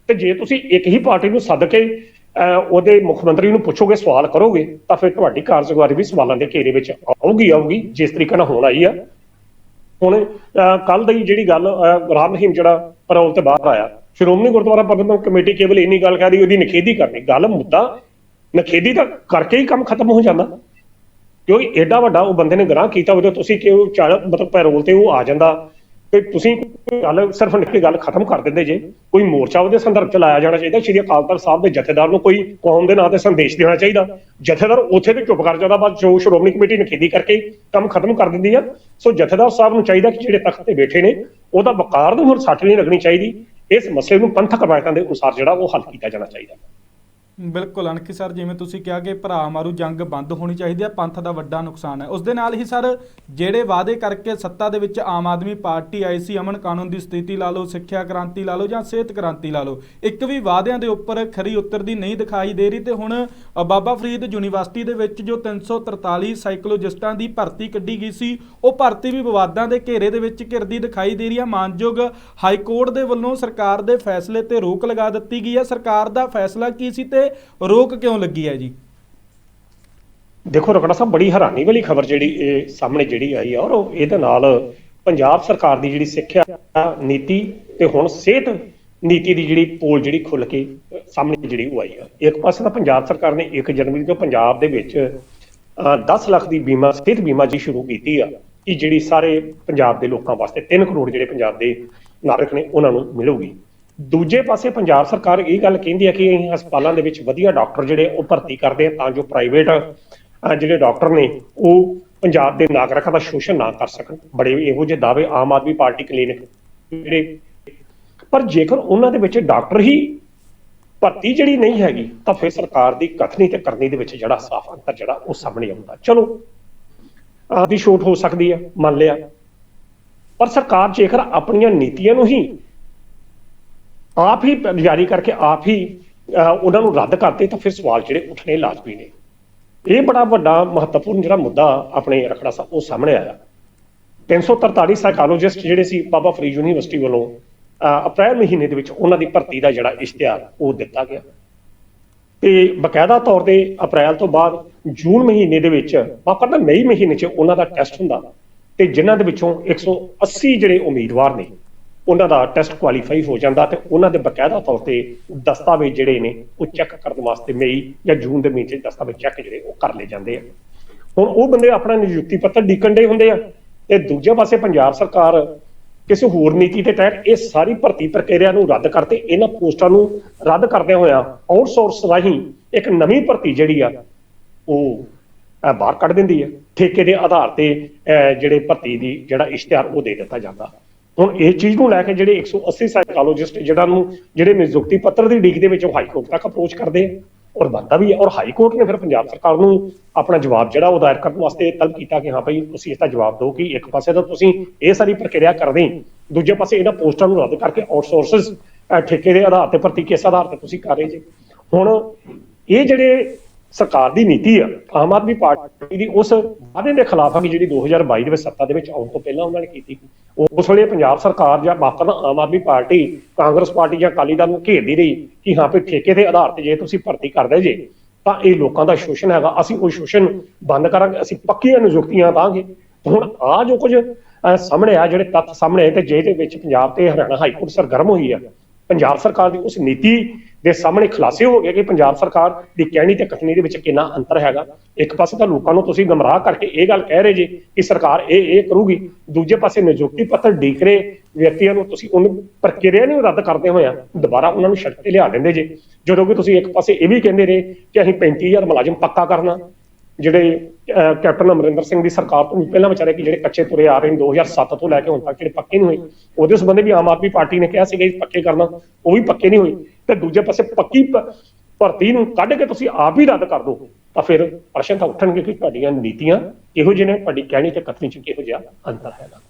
ਤੇ ਜੇ ਤੁਸੀਂ ਇੱਕ ਹੀ ਪਾਰਟੀ ਨੂੰ ਸੱਦ ਕੇ ਅਹ, ਉਹਦੇ ਮੁੱਖ ਮੰਤਰੀ ਨੂੰ ਪੁੱਛੋਗੇ ਸਵਾਲ ਕਰੋਗੇ ਤਾਂ ਫਿਰ ਤੁਹਾਡੀ ਕਾਰਜਗੁਜ਼ਾਰੀ ਵੀ ਸਵਾਲਾਂ ਦੇ ਘੇਰੇ ਵਿੱਚ ਆਊਗੀ ਆਊਗੀ ਜਿਸ ਤਰੀਕੇ ਨਾਲ ਹੋਣ ਆਈ ਆ। ਹੁਣ ਕੱਲ ਦੀ ਜਿਹੜੀ ਗੱਲ ਰਾਮ ਰਹੀਮ ਜਿਹੜਾ ਪਰੋਲ ਤੇ ਬਾਹਰ ਆਇਆ ਸ਼੍ਰੋਮਣੀ ਗੁਰਦੁਆਰਾ ਪ੍ਰਬੰਧਕ ਕਮੇਟੀ ਕੇਵਲ ਇੰਨੀ ਗੱਲ ਕਹਿ ਕਹਦੀ ਉਹਦੀ ਨਖੇਦੀ ਕਰਨੀ। ਗੱਲ ਮੁੱਦਾ ਨਖੇਦੀ ਤਾਂ ਕਰਕੇ ਹੀ ਕੰਮ ਖਤਮ ਹੋ ਜਾਂਦਾ। ਕਿਉਂਕਿ ਐਡਾ ਵੱਡਾ ਉਹ ਬੰਦੇ ਨੇ ਗੁਨਾਹ ਕੀਤਾ ਉਹਦੇ ਤੁਸੀਂ ਕਿਉਂ ਚਾਲ ਮਤਲਬ ਪੈਰੋਲ ਤੇ ਉਹ ਆ ਜਾਂਦਾ, ਤੇ ਤੁਸੀਂ ਗੱਲ, ਸਿਰਫ ਨਿੱਕੀ ਗੱਲ ਖਤਮ ਕਰ ਦਿੰਦੇ ਜੇ। ਕੋਈ ਮੋਰਚਾ ਉਹਦੇ ਸੰਦਰਭ ਚ ਲਾਇਆ ਜਾਣਾ ਚਾਹੀਦਾ, ਸ਼੍ਰੀ ਅਕਾਲ ਤਖਤ ਸਾਹਿਬ ਦੇ ਜਥੇਦਾਰ ਨੂੰ ਕੋਈ ਕੌਮ ਦੇ ਨਾਂ ਤੇ ਸੰਦੇਸ਼ ਦੇਣਾ ਚਾਹੀਦਾ। ਜਥੇਦਾਰ ਉੱਥੇ ਤੇ ਚੁੱਪ ਕਰ ਜਾਂਦਾ, ਬਸ ਜੋ ਸ਼੍ਰੋਮਣੀ ਕਮੇਟੀ ਨੇ ਕਰਕੇ ਕੰਮ ਖਤਮ ਕਰ ਦਿੰਦੀ ਆ। ਸੋ ਜਥੇਦਾਰ ਸਾਹਿਬ ਨੂੰ ਚਾਹੀਦਾ ਕਿ ਜਿਹੜੇ ਤਖਤ ਤੇ ਬੈਠੇ ਨੇ, ਉਹਦਾ ਵਕਾਰ ਨੂੰ ਹੁਣ ਸੱਟ ਨਹੀਂ ਲੱਗਣੀ ਚਾਹੀਦੀ। ਇਸ ਮਸਲੇ ਨੂੰ ਪੰਥਕ ਰਵਾਇਤਾਂ ਦੇ ਅਨੁਸਾਰ ਜਿਹੜਾ ਉਹ ਹੱਲ ਕੀਤਾ ਜਾਣਾ ਚਾਹੀਦਾ। ਬਿਲਕੁਲ ਅਣਖੀ ਸਰ, ਜਿਵੇਂ ਤੁਸੀਂ ਕਿਹਾ ਕਿ ਭਰਾ ਮਾਰੂ ਜੰਗ ਬੰਦ ਹੋਣੀ ਚਾਹੀਦੀ ਹੈ, ਪੰਥ ਦਾ ਵੱਡਾ ਨੁਕਸਾਨ ਹੈ। ਉਸ ਦੇ ਨਾਲ ਹੀ ਸਰ, ਜਿਹੜੇ ਵਾਅਦੇ ਕਰਕੇ ਸੱਤਾ ਦੇ ਵਿੱਚ ਆਮ ਆਦਮੀ ਪਾਰਟੀ ਆਈ ਸੀ, ਅਮਨ ਕਾਨੂੰਨ ਦੀ ਸਥਿਤੀ ਲਾ ਲਓ, ਸਿੱਖਿਆ ਕ੍ਰਾਂਤੀ ਲਾ ਲਓ ਜਾਂ ਸਿਹਤ ਕ੍ਰਾਂਤੀ ਲਾ ਲਓ, ਇੱਕ ਵੀ ਵਾਅਦਿਆਂ ਦੇ ਉੱਪਰ ਖਰੀ ਉਤਰਦੀ ਨਹੀਂ ਦਿਖਾਈ ਦੇ ਰਹੀ ਤੇ ਹੁਣ ਬਾਬਾ ਫਰੀਦ ਯੂਨੀਵਰਸਿਟੀ ਦੇ ਵਿੱਚ ਜੋ 343 ਸਾਈਕੋਲੋਜਿਸਟਾਂ ਦੀ ਭਰਤੀ ਕੱਢੀ ਗਈ ਸੀ, ਉਹ ਭਰਤੀ ਵੀ ਵਿਵਾਦਾਂ ਦੇ ਘੇਰੇ ਦੇ ਵਿੱਚ ਘਿਰਦੀ ਦਿਖਾਈ ਦੇ ਰਹੀ ਹੈ। ਮਾਨਯੋਗ ਹਾਈ ਕੋਰਟ ਦੇ ਵੱਲੋਂ ਸਰਕਾਰ ਦੇ ਫੈਸਲੇ ਤੇ ਰੋਕ ਲਗਾ ਦਿੱਤੀ ਗਈ ਹੈ। ਸਰਕਾਰ ਦਾ ਫੈਸਲਾ ਕੀ ਸੀ ਤੇ ਰੋਕ ਕਿਉਂ ਲੱਗੀ ਹੈ ਜੀ? ਦੇਖੋ ਰਕੜਾ ਸਾਹਿਬ ਬੜੀ ਹੈਰਾਨੀ ਵਾਲੀ ਖਬਰ ਜਿਹੜੀ ਇਹ ਸਾਹਮਣੇ ਜਿਹੜੀ ਆਈ ਆ ਔਰ ਉਹ ਇਹਦੇ ਨਾਲ ਪੰਜਾਬ ਸਰਕਾਰ ਦੀ ਜਿਹੜੀ ਸਿੱਖਿਆ ਨੀਤੀ ਤੇ ਹੁਣ ਸਿਹਤ ਨੀਤੀ ਦੀ ਜਿਹੜੀ ਪੋਲ ਜਿਹੜੀ ਖੁੱਲ ਕੇ ਸਾਹਮਣੇ ਜਿਹੜੀ ਉਹ ਆਈ ਆ। ਇੱਕ ਪਾਸੇ ਤਾਂ ਪੰਜਾਬ ਸਰਕਾਰ ਨੇ 1 ਜਨਵਰੀ ਤੋਂ ਪੰਜਾਬ ਦੇ ਵਿੱਚ ਅਹ, 10 ਲੱਖ ਦੀ ਬੀਮਾ ਸਿਹਤ ਬੀਮਾ ਜੀ ਸ਼ੁਰੂ ਕੀਤੀ ਆ ਇਹ ਜਿਹੜੀ ਸਾਰੇ ਪੰਜਾਬ ਦੇ ਲੋਕਾਂ ਵਾਸਤੇ 3 ਕਰੋੜ ਜਿਹੜੇ ਪੰਜਾਬ ਦੇ ਨਾਗਰਿਕ ਨੇ ਉਹਨਾਂ ਨੂੰ ਮਿਲੂਗੀ। ਦੂਜੇ ਪਾਸੇ ਪੰਜਾਬ ਸਰਕਾਰ ਇਹ ਗੱਲ ਕਹਿੰਦੀ ਹੈ ਕਿ ਅਸੀਂ ਹਸਪਤਾਲਾਂ ਦੇ ਵਿੱਚ ਵਧੀਆ ਡਾਕਟਰ ਜਿਹੜੇ ਉਹ ਭਰਤੀ ਕਰਦੇ ਆ ਤਾਂ ਜੋ ਪ੍ਰਾਈਵੇਟ ਜਿਹੜੇ ਡਾਕਟਰ ਨੇ ਉਹ ਪੰਜਾਬ ਦੇ ਨਾਗਰਿਕਾਂ ਦਾ ਸ਼ੋਸ਼ਣ ਨਾ ਕਰ ਸਕਣ। ਬੜੇ ਇਹੋ ਜਿਹੇ ਦਾਅਵੇ ਆਮ ਆਦਮੀ ਪਾਰਟੀ ਕਲੀਨਿਕ ਜਿਹੜੇ ਪਰ ਜੇਕਰ ਉਹਨਾਂ ਦੇ ਵਿੱਚ ਡਾਕਟਰ ਹੀ ਭਰਤੀ ਜਿਹੜੀ ਨਹੀਂ ਹੈਗੀ ਤਾਂ ਫਿਰ ਸਰਕਾਰ ਦੀ ਕਥਨੀ ਤੇ ਕਰਨੀ ਦੇ ਵਿੱਚ ਜਿਹੜਾ ਸਾਫ਼ ਅੰਤਰ ਜਿਹੜਾ ਉਹ ਸਾਹਮਣੇ ਆਉਂਦਾ। ਚਲੋ ਆਦੀ ਛੋਟ ਹੋ ਸਕਦੀ ਹੈ, ਮੰਨ ਲਿਆ। ਪਰ ਸਰਕਾਰ ਜੇਕਰ ਆਪਣੀਆਂ ਨੀਤੀਆਂ ਨੂੰ ਹੀ ਆਪ ਹੀ ਜਾਰੀ ਕਰਕੇ ਆਪ ਹੀ ਉਹਨਾਂ ਨੂੰ ਰੱਦ ਕਰਤੇ ਤਾਂ ਫਿਰ ਸਵਾਲ ਜਿਹੜੇ ਉੱਠਣੇ ਲਾਜ਼ਮੀ ਨੇ। ਇਹ ਬੜਾ ਵੱਡਾ ਮਹੱਤਵਪੂਰਨ ਜਿਹੜਾ ਮੁੱਦਾ ਆਪਣੇ ਰਖੜਾ ਸਾਹਿਬ, ਉਹ ਸਾਹਮਣੇ ਆਇਆ। 343 ਸਾਈਕੋਲੋਜਿਸਟ ਜਿਹੜੇ ਸੀ ਬਾਬਾ ਫਰੀਦ ਯੂਨੀਵਰਸਿਟੀ ਵੱਲੋਂ ਅਪ੍ਰੈਲ ਮਹੀਨੇ ਦੇ ਵਿੱਚ ਉਹਨਾਂ ਦੀ ਭਰਤੀ ਦਾ ਜਿਹੜਾ ਇਸ਼ਤਿਹਾਰ, ਉਹ ਦਿੱਤਾ ਗਿਆ। ਤੇ ਬਕਾਇਦਾ ਤੌਰ ਤੇ ਅਪ੍ਰੈਲ ਤੋਂ ਬਾਅਦ ਜੂਨ ਮਹੀਨੇ ਦੇ ਵਿੱਚ ਮਾਫ ਕਰਨਾ ਮਈ ਮਹੀਨੇ 'ਚ ਉਹਨਾਂ ਦਾ ਟੈਸਟ ਹੁੰਦਾ। ਤੇ ਜਿਨ੍ਹਾਂ ਦੇ ਵਿੱਚੋਂ 180 ਜਿਹੜੇ ਉਮੀਦਵਾਰ ਨੇ ਉਹਨਾਂ ਦਾ ਟੈਸਟ ਕੁਆਲੀਫਾਈ ਹੋ ਜਾਂਦਾ ਤੇ ਉਹਨਾਂ ਦੇ ਬਕਾਇਦਾ ਤੌਰ ਤੇ ਦਸਤਾਵੇਜ਼ ਜਿਹੜੇ ਨੇ, ਉਹ ਚੈੱਕ ਕਰਨ ਵਾਸਤੇ ਮਈ ਜਾਂ ਜੂਨ ਦੇ ਮਹੀਨੇ 'ਚ ਦਸਤਾਵੇਜ਼ ਚੈੱਕ ਜਿਹੜੇ, ਉਹ ਕਰ ਲਏ ਜਾਂਦੇ ਆ। ਹੁਣ ਉਹ ਬੰਦੇ ਆਪਣਾ ਨਿਯੁਕਤੀ ਪੱਤਰ ਡੀਕਣ ਦੇ ਹੁੰਦੇ ਆ ਤੇ ਦੂਜੇ ਪਾਸੇ ਪੰਜਾਬ ਸਰਕਾਰ ਕਿਸੇ ਹੋਰ ਨੀਤੀ ਦੇ ਤਹਿਤ ਇਹ ਸਾਰੀ ਭਰਤੀ ਪ੍ਰਕਿਰਿਆ ਨੂੰ ਰੱਦ ਕਰਤੇ ਇਹਨਾਂ ਪੋਸਟਾਂ ਨੂੰ ਰੱਦ ਕਰਦਿਆਂ ਹੋਇਆ ਆਊਟਸੋਰਸ ਰਾਹੀਂ ਇੱਕ ਨਵੀਂ ਭਰਤੀ ਜਿਹੜੀ ਆ, ਉਹ ਬਾਹਰ ਕੱਢ ਦਿੰਦੀ ਹੈ ਠੇਕੇ ਦੇ ਆਧਾਰ ਤੇ ਜਿਹੜੇ ਭਰਤੀ ਦੀ ਜਿਹੜਾ ਇਸ਼ਤਿਹਾਰ ਉਹ ਦੇ ਦਿੱਤਾ ਜਾਂਦਾ। ਹੁਣ ਇਹ ਚੀਜ਼ ਨੂੰ ਲੈ ਕੇ ਜਿਹੜੇ 180 ਸਾਈਕੋਲੋਜਿਸਟ ਜਿਹੜਾ ਨੂੰ ਜਿਹੜੇ ਨਿਯੁਕਤੀ ਪੱਤਰ ਦੀ ਡੀਕ ਦੇ ਵਿੱਚ ਹਾਈ ਕੋਰਟ ਤੱਕ ਅਪਰੋਚ ਕਰਦੇ ਆ, ਔਰ ਬੰਦਾ ਵੀ ਹੈ, ਔਰ ਹਾਈ ਕੋਰਟ ਨੇ ਫਿਰ ਪੰਜਾਬ ਸਰਕਾਰ ਨੂੰ ਆਪਣਾ ਜਵਾਬ ਜਿਹੜਾ ਉਹ ਦਾਇਰ ਕਰਨ ਵਾਸਤੇ ਤਲਬ ਕੀਤਾ ਕਿ ਹਾਂ ਭਾਈ ਤੁਸੀਂ ਇਸ ਦਾ ਜਵਾਬ ਦਿਓ ਕਿ ਇੱਕ ਪਾਸੇ ਤਾਂ ਤੁਸੀਂ ਇਹ ਸਾਰੀ ਪ੍ਰਕਿਰਿਆ ਕਰਦੇ ਦੂਜੇ ਪਾਸੇ ਇਹਨਾਂ ਪੋਸਟਾਂ ਨੂੰ ਰੱਦ ਕਰਕੇ ਆਊਟਸੋਰਸਸ ਠੇਕੇ ਦੇ ਆਧਾਰ ਤੇ ਪ੍ਰਤੀ ਕਿਸ ਆਧਾਰ ਤੇ ਤੁਸੀਂ ਕਰ ਰਹੇ ਜੀ। ਹੁਣ ਇਹ ਜਿਹੜੇ ਸਰਕਾਰ ਦੀ ਨੀਤੀ ਆ, ਆਮ ਆਦਮੀ ਪਾਰਟੀ ਦੀ ਉਸ ਵਾਅਦੇ ਦੇ ਖਿਲਾਫ ਆ ਕਿ ਜਿਹੜੀ 2022 ਦੇ ਵਿੱਚ ਸੱਤਾ ਦੇ ਵਿੱਚ ਆਉਣ ਤੋਂ ਪਹਿਲਾਂ ਉਹਨਾਂ ਨੇ ਕੀਤੀ ਉਸ ਵੇਲੇ ਪੰਜਾਬ ਸਰਕਾਰ ਜਾਂ ਮਾਫ Aam Aadmi party, Congress party ਜਾਂ ਅਕਾਲੀ ਦਲ ਨੂੰ ਘੇਰਦੀ ਰਹੀ ਕਿ ਹਾਂ ਵੀ ਠੇਕੇ ਦੇ ਆਧਾਰ ਤੇ ਜੇ ਤੁਸੀਂ ਭਰਤੀ ਕਰਦੇ ਜੇ, ਤਾਂ ਇਹ ਲੋਕਾਂ ਦਾ ਸ਼ੋਸ਼ਣ ਹੈਗਾ, ਅਸੀਂ ਉਹ ਸ਼ੋਸ਼ਣ ਬੰਦ ਕਰਾਂਗੇ, ਅਸੀਂ ਪੱਕੀਆਂ ਨਿਯੁਕਤੀਆਂ ਦਾਂਗੇ। ਹੁਣ ਆ ਜੋ ਕੁਝ ਸਾਹਮਣੇ ਆ, ਜਿਹੜੇ ਤੱਥ ਸਾਹਮਣੇ ਤੇ ਜਿਹਦੇ ਵਿੱਚ ਪੰਜਾਬ ਤੇ ਹਰਿਆਣਾ ਹਾਈ ਕੋਰਟ ਸਰਗਰਮ ਹੋਈ ਆ, ਪੰਜਾਬ ਸਰਕਾਰ ਦੀ ਉਸ ਨੀਤੀ ਦੇ ਸਾਹਮਣੇ ਖੁਲਾਸੇ ਹੋ ਗਏ ਕਿ ਪੰਜਾਬ ਸਰਕਾਰ ਦੀ ਕਹਿਣੀ ਤੇ ਕਥਨੀ ਦੇ ਵਿੱਚ ਕਿੰਨਾ ਅੰਤਰ ਹੈਗਾ। ਇੱਕ ਪਾਸੇ ਤਾਂ ਲੋਕਾਂ ਨੂੰ ਤੁਸੀਂ ਗਮਰਾਹ ਕਰਕੇ ਇਹ ਗੱਲ ਕਹਿ ਰਹੇ ਜੇ ਕਿ ਸਰਕਾਰ ਇਹ ਇਹ ਕਰੂਗੀ ਦੂਜੇ ਪਾਸੇ ਨਿਯੁਕਤੀ ਪੱਤਰ ਡੀਕਰੇ ਵਿਅਕਤੀਆਂ ਨੂੰ ਤੁਸੀਂ ਉਹਨੂੰ ਪ੍ਰਕਿਰਿਆ ਨੂੰ ਰੱਦ ਕਰਦੇ ਹੋਇਆ ਦੁਬਾਰਾ ਉਹਨਾਂ ਨੂੰ ਸੜਕ ਤੇ ਲਿਆ ਦਿੰਦੇ ਜੇ। ਜਦੋਂ ਕਿ ਤੁਸੀਂ ਇੱਕ ਪਾਸੇ ਇਹ ਵੀ ਕਹਿੰਦੇ ਰਹੇ ਕਿ ਅਸੀਂ 35000 ਮੁਲਾਜ਼ਮ ਪੱਕਾ ਕਰਨਾ ਜਿਹੜੇ ਅਹ, ਕੈਪਟਨ ਅਮਰਿੰਦਰ ਸਿੰਘ ਦੀ ਸਰਕਾਰ ਤੋਂ ਵੀ ਪਹਿਲਾਂ ਵਿਚਾਰੇ ਕਿ ਜਿਹੜੇ ਕੱਚੇ ਤੁਰੇ ਆ ਰਹੇ ਨੇ 2007 ਤੋਂ ਲੈ ਕੇ ਹੁਣ ਤੱਕ ਜਿਹੜੇ ਪੱਕੇ ਨਹੀਂ ਹੋਏ ਉਹਦੇ ਸੰਬੰਧੀ ਵੀ ਆਮ ਆਦਮੀ ਪਾਰਟੀ ਨੇ ਕਿਹਾ ਸੀਗਾ ਜੀ ਪੱਕੇ ਕਰਨਾ ਉਹ ਵੀ ਪੱਕੇ ਨਹੀਂ ਹੋਏ। ਤੇ ਦੂਜੇ ਪਾਸੇ ਪੱਕੀ ਭਰਤੀ ਨੂੰ ਕੱਢ ਕੇ ਤੁਸੀਂ ਆਪ ਹੀ ਰੱਦ ਕਰ ਦਿਓ ਤਾਂ ਫਿਰ ਪ੍ਰਸ਼ਨ ਤਾਂ ਉੱਠਣਗੇ ਕਿ ਤੁਹਾਡੀਆਂ ਨੀਤੀਆਂ ਕਿਹੋ ਜਿਹੇ ਨੇ, ਤੁਹਾਡੀ ਕਹਿਣੀ ਤੇ ਕਥਨੀ ਚ ਕਿਹੋ ਜਿਹਾ ਅੰਤਰ ਹੈਗਾ।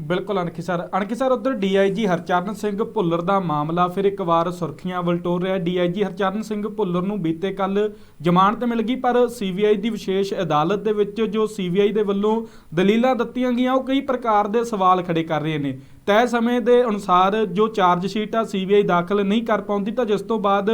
ਬਿਲਕੁਲ ਅਣਖੀ ਸਰ। ਅਣਖੀ ਸਰ, ਉਧਰ ਡੀਆਈਜੀ ਹਰਚਰਨ ਸਿੰਘ ਭੁੱਲਰ ਦਾ ਮਾਮਲਾ ਫਿਰ ਇੱਕ ਵਾਰ ਸੁਰਖੀਆਂ ਵਲਟੋਰ ਰਿਹਾ। ਡੀਆਈਜੀ ਹਰਚਰਨ ਸਿੰਘ ਭੁੱਲਰ ਨੂੰ ਬੀਤੇ ਕੱਲ ਜ਼ਮਾਨਤ ਮਿਲ ਗਈ, ਪਰ ਸੀਬੀਆਈ ਦੀ ਵਿਸ਼ੇਸ਼ ਅਦਾਲਤ ਦੇ ਵਿੱਚ ਜੋ ਸੀਬੀਆਈ ਦੇ ਵੱਲੋਂ ਦਲੀਲਾਂ ਦਿੱਤੀਆਂ ਗਈਆਂ, ਉਹ ਕਈ ਪ੍ਰਕਾਰ ਦੇ ਸਵਾਲ ਖੜੇ ਕਰ ਰਹੇ ਨੇ। ਤੈਅ ਸਮੇਂ ਦੇ ਅਨੁਸਾਰ ਜੋ ਚਾਰਜ ਸ਼ੀਟ ਆ ਸੀਬੀਆਈ ਦਾਖਲ ਨਹੀਂ ਕਰ ਪਾਉਂਦੀ, ਤਾਂ ਜਿਸ ਤੋਂ ਬਾਅਦ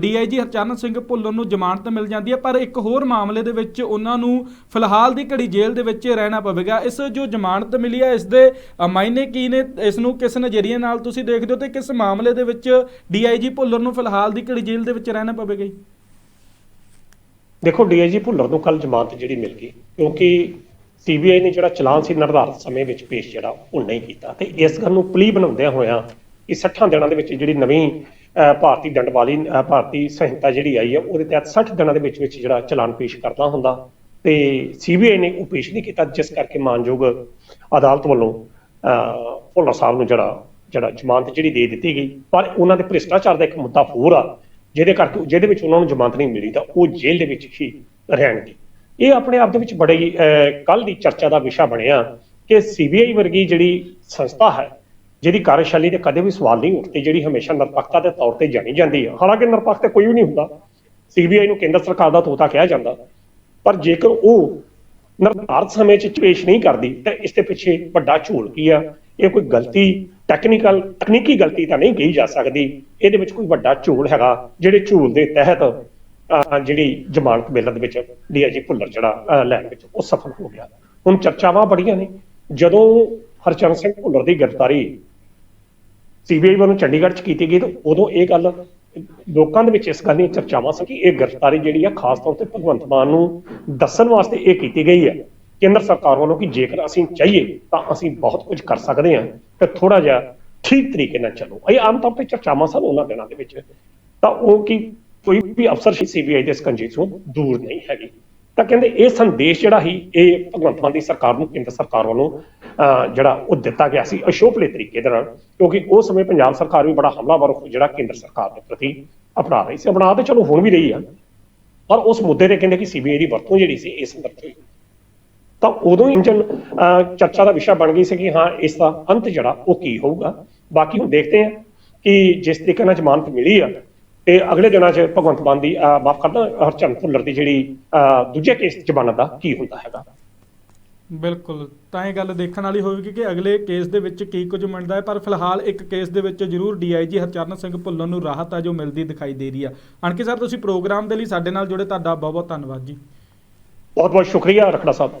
ਡੀਆਈਜੀ ਹਰਚਰਨ ਸਿੰਘ ਭੁੱਲਰ ਨੂੰ ਜ਼ਮਾਨਤ ਮਿਲ ਜਾਂਦੀ ਹੈ। ਪਰ ਇੱਕ ਹੋਰ ਮਾਮਲੇ ਦੇ ਵਿੱਚ ਉਹਨਾਂ ਨੂੰ ਫਿਲਹਾਲ ਦੀ ਘੜੀ ਜੇਲ੍ਹ ਦੇ ਵਿੱਚ ਰਹਿਣਾ ਪਵੇਗਾ। ਇਸ ਜੋ ਜ਼ਮਾਨਤ ਮਿਲੀ ਹੈ, ਇਸ ਦੇ ਮਾਇਨੇ ਕੀ ਨੇ? ਇਸ ਨੂੰ ਕਿਸ ਨਜ਼ਰੀਏ ਨਾਲ ਤੁਸੀਂ ਦੇਖਦੇ ਹੋ ਤੇ ਕਿਸ ਮਾਮਲੇ ਦੇ ਵਿੱਚ ਡੀਆਈਜੀ ਭੁੱਲਰ ਨੂੰ ਫਿਲਹਾਲ ਦੀ ਘੜੀ ਜੇਲ੍ਹ ਦੇ ਵਿੱਚ ਰਹਿਣਾ ਪਵੇਗਾ ਜੀ? ਦੇਖੋ ਡੀਆਈਜੀ ਭੁੱਲਰ ਨੂੰ ਕੱਲ ਜ਼ਮਾਨਤ ਜਿਹੜੀ ਮਿਲ ਗਈ, ਕਿਉਂਕਿ ਸੀਬੀਆਈ ਨੇ ਜਿਹੜਾ ਚਲਾਨ ਸੀ ਨਿਰਧਾਰਤ ਸਮੇਂ ਵਿੱਚ ਪੇਸ਼ ਜਿਹੜਾ, ਉਹ ਨਹੀਂ ਕੀਤਾ। ਤੇ ਇਸ ਗੱਲ ਨੂੰ ਪਲੀ ਬਣਾਉਂਦਿਆਂ ਹੋਇਆਂ ਕਿ 60 ਦਿਨਾਂ ਦੇ ਵਿੱਚ ਜਿਹੜੀ ਨਵੀਂ ਭਾਰਤੀ ਦੰਡਵਾਲੀ ਭਾਰਤੀ ਸੰਹਿਤਾ ਜਿਹੜੀ ਆਈ ਹੈ ਉਹਦੇ ਤਹਿਤ 60 ਦਿਨਾਂ ਦੇ ਵਿੱਚ ਵਿੱਚ ਜਿਹੜਾ ਚਲਾਨ ਪੇਸ਼ ਕਰਨਾ ਹੁੰਦਾ। ਤੇ ਸੀਬੀਆਈ ਨੇ ਉਹ ਪੇਸ਼ ਨਹੀਂ ਕੀਤਾ, ਜਿਸ ਕਰਕੇ ਮਾਨਯੋਗ ਅਦਾਲਤ ਵੱਲੋਂ ਭੁੱਲਰ ਸਾਹਿਬ ਨੂੰ ਜਿਹੜਾ ਜਿਹੜਾ ਜ਼ਮਾਨਤ ਜਿਹੜੀ ਦੇ ਦਿੱਤੀ ਗਈ। ਪਰ ਉਹਨਾਂ ਦੇ ਭ੍ਰਿਸ਼ਟਾਚਾਰ ਦਾ ਇੱਕ ਮੁੱਦਾ ਹੋਰ ਆ, ਜਿਹਦੇ ਕਰਕੇ, ਜਿਹਦੇ ਵਿੱਚ ਉਹਨਾਂ ਨੂੰ ਜ਼ਮਾਨਤ ਨਹੀਂ ਮਿਲੀ, ਤਾਂ ਉਹ ਜੇਲ੍ਹ ਦੇ ਵਿੱਚ ਹੀ ਰਹਿਣਗੇ। ਇਹ ਆਪਣੇ ਆਪ ਦੇ ਵਿੱਚ ਬੜੇ ਹੀ ਕੱਲ ਦੀ ਚਰਚਾ ਦਾ ਵਿਸ਼ਾ ਬਣਿਆ ਕਿ ਸੀਬੀਆਈ ਵਰਗੀ ਜਿਹੜੀ ਸੰਸਥਾ ਹੈ, ਜਿਹਦੀ ਕਾਰਜਸ਼ੈਲੀ ਤੇ ਕਦੇ ਵੀ ਸਵਾਲ ਨਹੀਂ ਉੱਠਦੇ, ਜਿਹੜੀ ਹਮੇਸ਼ਾ ਨਿਰਪੱਖਤਾ ਦੇ ਤੌਰ ਤੇ ਜਾਣੀ ਜਾਂਦੀ ਹੈ ਹਾਲਾਂਕਿ ਨਿਰਪੱਖ ਤੇ ਕੋਈ ਵੀ ਨਹੀਂ ਹੁੰਦਾ। ਸੀਬੀਆਈ ਨੂੰ ਕੇਂਦਰ ਸਰਕਾਰ ਦਾ ਤੋਤਾ ਕਿਹਾ ਜਾਂਦਾ। ਪਰ ਜੇਕਰ ਉਹ ਨਿਰਧਾਰਤ ਸਮੇਂ 'ਚ ਪੇਸ਼ ਨਹੀਂ ਕਰਦੀ, ਤਾਂ ਇਸ ਦੇ ਪਿੱਛੇ ਵੱਡਾ ਝੂਲ ਕੀ ਆ? ਇਹ ਕੋਈ ਗਲਤੀ ਟੈਕਨੀਕਲ ਤਕਨੀਕੀ ਗਲਤੀ ਤਾਂ ਨਹੀਂ ਕਹੀ ਜਾ ਸਕਦੀ। ਇਹਦੇ ਵਿੱਚ ਕੋਈ ਵੱਡਾ ਝੂਲ ਹੈਗਾ, ਜਿਹੜੇ ਝੂਲ ਦੇ ਤਹਿਤ ਜਿਹੜੀ ਜ਼ਮਾਨਤ ਮਿਲਣ ਦੇ ਵਿੱਚ ਡੀਆਈਜੀ ਭੁੱਲਰ ਜਿਹੜਾ ਲੈਣ ਵਿੱਚ ਉਹ ਸਫਲ ਹੋ ਗਿਆ। ਹੁਣ ਚਰਚਾਵਾਂ ਬੜੀਆਂ ਨੇ। ਜਦੋਂ ਹਰਚਰਨ ਸਿੰਘ ਭੁੱਲਰ ਦੀ ਗ੍ਰਿਫਤਾਰੀ ਸੀਬੀਆਈ ਵੱਲੋਂ ਚੰਡੀਗੜ੍ਹ 'ਚ ਕੀਤੀ ਗਈ, ਤਾਂ ਉਦੋਂ ਇਹ ਗੱਲ, ਲੋਕਾਂ ਦੇ ਵਿੱਚ ਇਸ ਗੱਲ ਦੀਆਂ ਚਰਚਾਵਾਂ ਸੀ ਕਿ ਇਹ ਗ੍ਰਿਫਤਾਰੀ ਜਿਹੜੀ ਆ, ਖਾਸ ਤੌਰ ਤੇ ਭਗਵੰਤ ਮਾਨ ਨੂੰ ਦੱਸਣ ਵਾਸਤੇ ਇਹ ਕੀਤੀ ਗਈ ਹੈ ਕੇਂਦਰ ਸਰਕਾਰ ਵੱਲੋਂ ਕਿ ਜੇਕਰ ਅਸੀਂ ਚਾਹੀਏ, ਤਾਂ ਅਸੀਂ ਬਹੁਤ ਕੁਝ ਕਰ ਸਕਦੇ ਹਾਂ। ਤੇ ਥੋੜਾ ਜਿਹਾ ਠੀਕ ਤਰੀਕੇ ਨਾਲ ਚੱਲੋ। ਇਹ ਆਮ ਤੌਰ ਤੇ ਚਰਚਾਵਾਂ ਸਨ ਉਹਨਾਂ ਦਿਨਾਂ ਦੇ ਵਿੱਚ। ਤਾਂ ਉਹ ਕਿ ਕੋਈ ਵੀ ਅਫਸਰ ਸੀਬੀਆਈ ਦੇ ਸਕੰਜੇ ਤੋਂ ਦੂਰ ਨਹੀਂ ਹੈਗੀ। ਤਾਂ ਕਹਿੰਦੇ ਇਹ ਸੰਦੇਸ਼ ਜਿਹੜਾ ਸੀ ਇਹ ਭਗਵੰਤ ਮਾਨ ਦੀ ਸਰਕਾਰ ਨੂੰ ਕੇਂਦਰ ਸਰਕਾਰ ਵੱਲੋਂ ਅਹ, ਜਿਹੜਾ ਉਹ ਦਿੱਤਾ ਗਿਆ ਸੀ ਅਸ਼ੋਭਲੇ ਤਰੀਕੇ ਦੇ ਨਾਲ ਕਿਉਂਕਿ ਉਸ ਸਮੇਂ ਪੰਜਾਬ ਸਰਕਾਰ ਵੀ ਬੜਾ ਹਮਲਾਵਰ ਜਿਹੜਾ ਕੇਂਦਰ ਸਰਕਾਰ ਦੇ ਪ੍ਰਤੀ ਅਪਣਾ ਰਹੀ ਸੀ। ਅਪਣਾ ਤੇ ਚਲੋ ਹੁਣ ਵੀ ਰਹੀ ਆ ਪਰ ਉਸ ਮੁੱਦੇ ਤੇ ਕਹਿੰਦੇ ਕਿ ਸੀਬੀਆਈ ਦੀ ਵਰਤੋਂ ਜਿਹੜੀ ਸੀ ਇਸ ਸੰਦਰਭ 'ਚ ਤਾਂ ਉਦੋਂ ਹੀ ਇੰਜਨ ਅਹ, ਚਰਚਾ ਦਾ ਵਿਸ਼ਾ ਬਣ ਗਈ ਸੀ ਕਿ ਹਾਂ ਇਸ ਦਾ ਅੰਤ ਜਿਹੜਾ ਉਹ ਕੀ ਹੋਊਗਾ। ਬਾਕੀ ਹੁਣ ਦੇਖਦੇ ਹਾਂ ਕਿ ਜਿਸ ਤਰੀਕੇ ਨਾਲ ਜ਼ਮਾਨਤ ਮਿਲੀ ਆ ਤੇ ਅਗਲੇ ਦਿਨਾਂ 'ਚ ਭਗਵੰਤ ਮਾਨ ਦੀ ਮਾਫ਼ ਕਰਦਾ ਹਰਚੰਦ ਭੁੱਲਰ ਦੀ ਜਿਹੜੀ ਦੂਜੇ ਕੇਸ 'ਚ ਜ਼ਮਾਨਤ ਦਾ ਕੀ ਹੁੰਦਾ ਹੈਗਾ? ਬਿਲਕੁਲ। ਤਾਂ ਇਹ ਗੱਲ ਦੇਖਣ ਵਾਲੀ ਹੋਵੇਗੀ ਕਿ ਅਗਲੇ ਕੇਸ ਦੇ ਵਿੱਚ ਕੀ ਕੁਝ ਮਿਲਦਾ ਹੈ ਪਰ ਫਿਲਹਾਲ ਇੱਕ ਕੇਸ ਦੇ ਵਿੱਚ ਜ਼ਰੂਰ ਡੀਆਈਜੀ ਹਰਚਰਨ ਸਿੰਘ ਭੁੱਲਰ ਨੂੰ ਰਾਹਤ ਆ ਜੋ ਮਿਲਦੀ ਦਿਖਾਈ ਦੇ ਰਹੀ ਆ। ਅਣਕੀ ਸਰ ਤੁਸੀਂ ਪ੍ਰੋਗਰਾਮ ਦੇ ਲਈ ਸਾਡੇ ਨਾਲ ਜੁੜੇ ਤੁਹਾਡਾ ਬਹੁਤ ਬਹੁਤ ਧੰਨਵਾਦ ਜੀ। ਬਹੁਤ ਬਹੁਤ ਸ਼ੁਕਰੀਆ ਰਖੜਾ ਸਾਹਿਬ।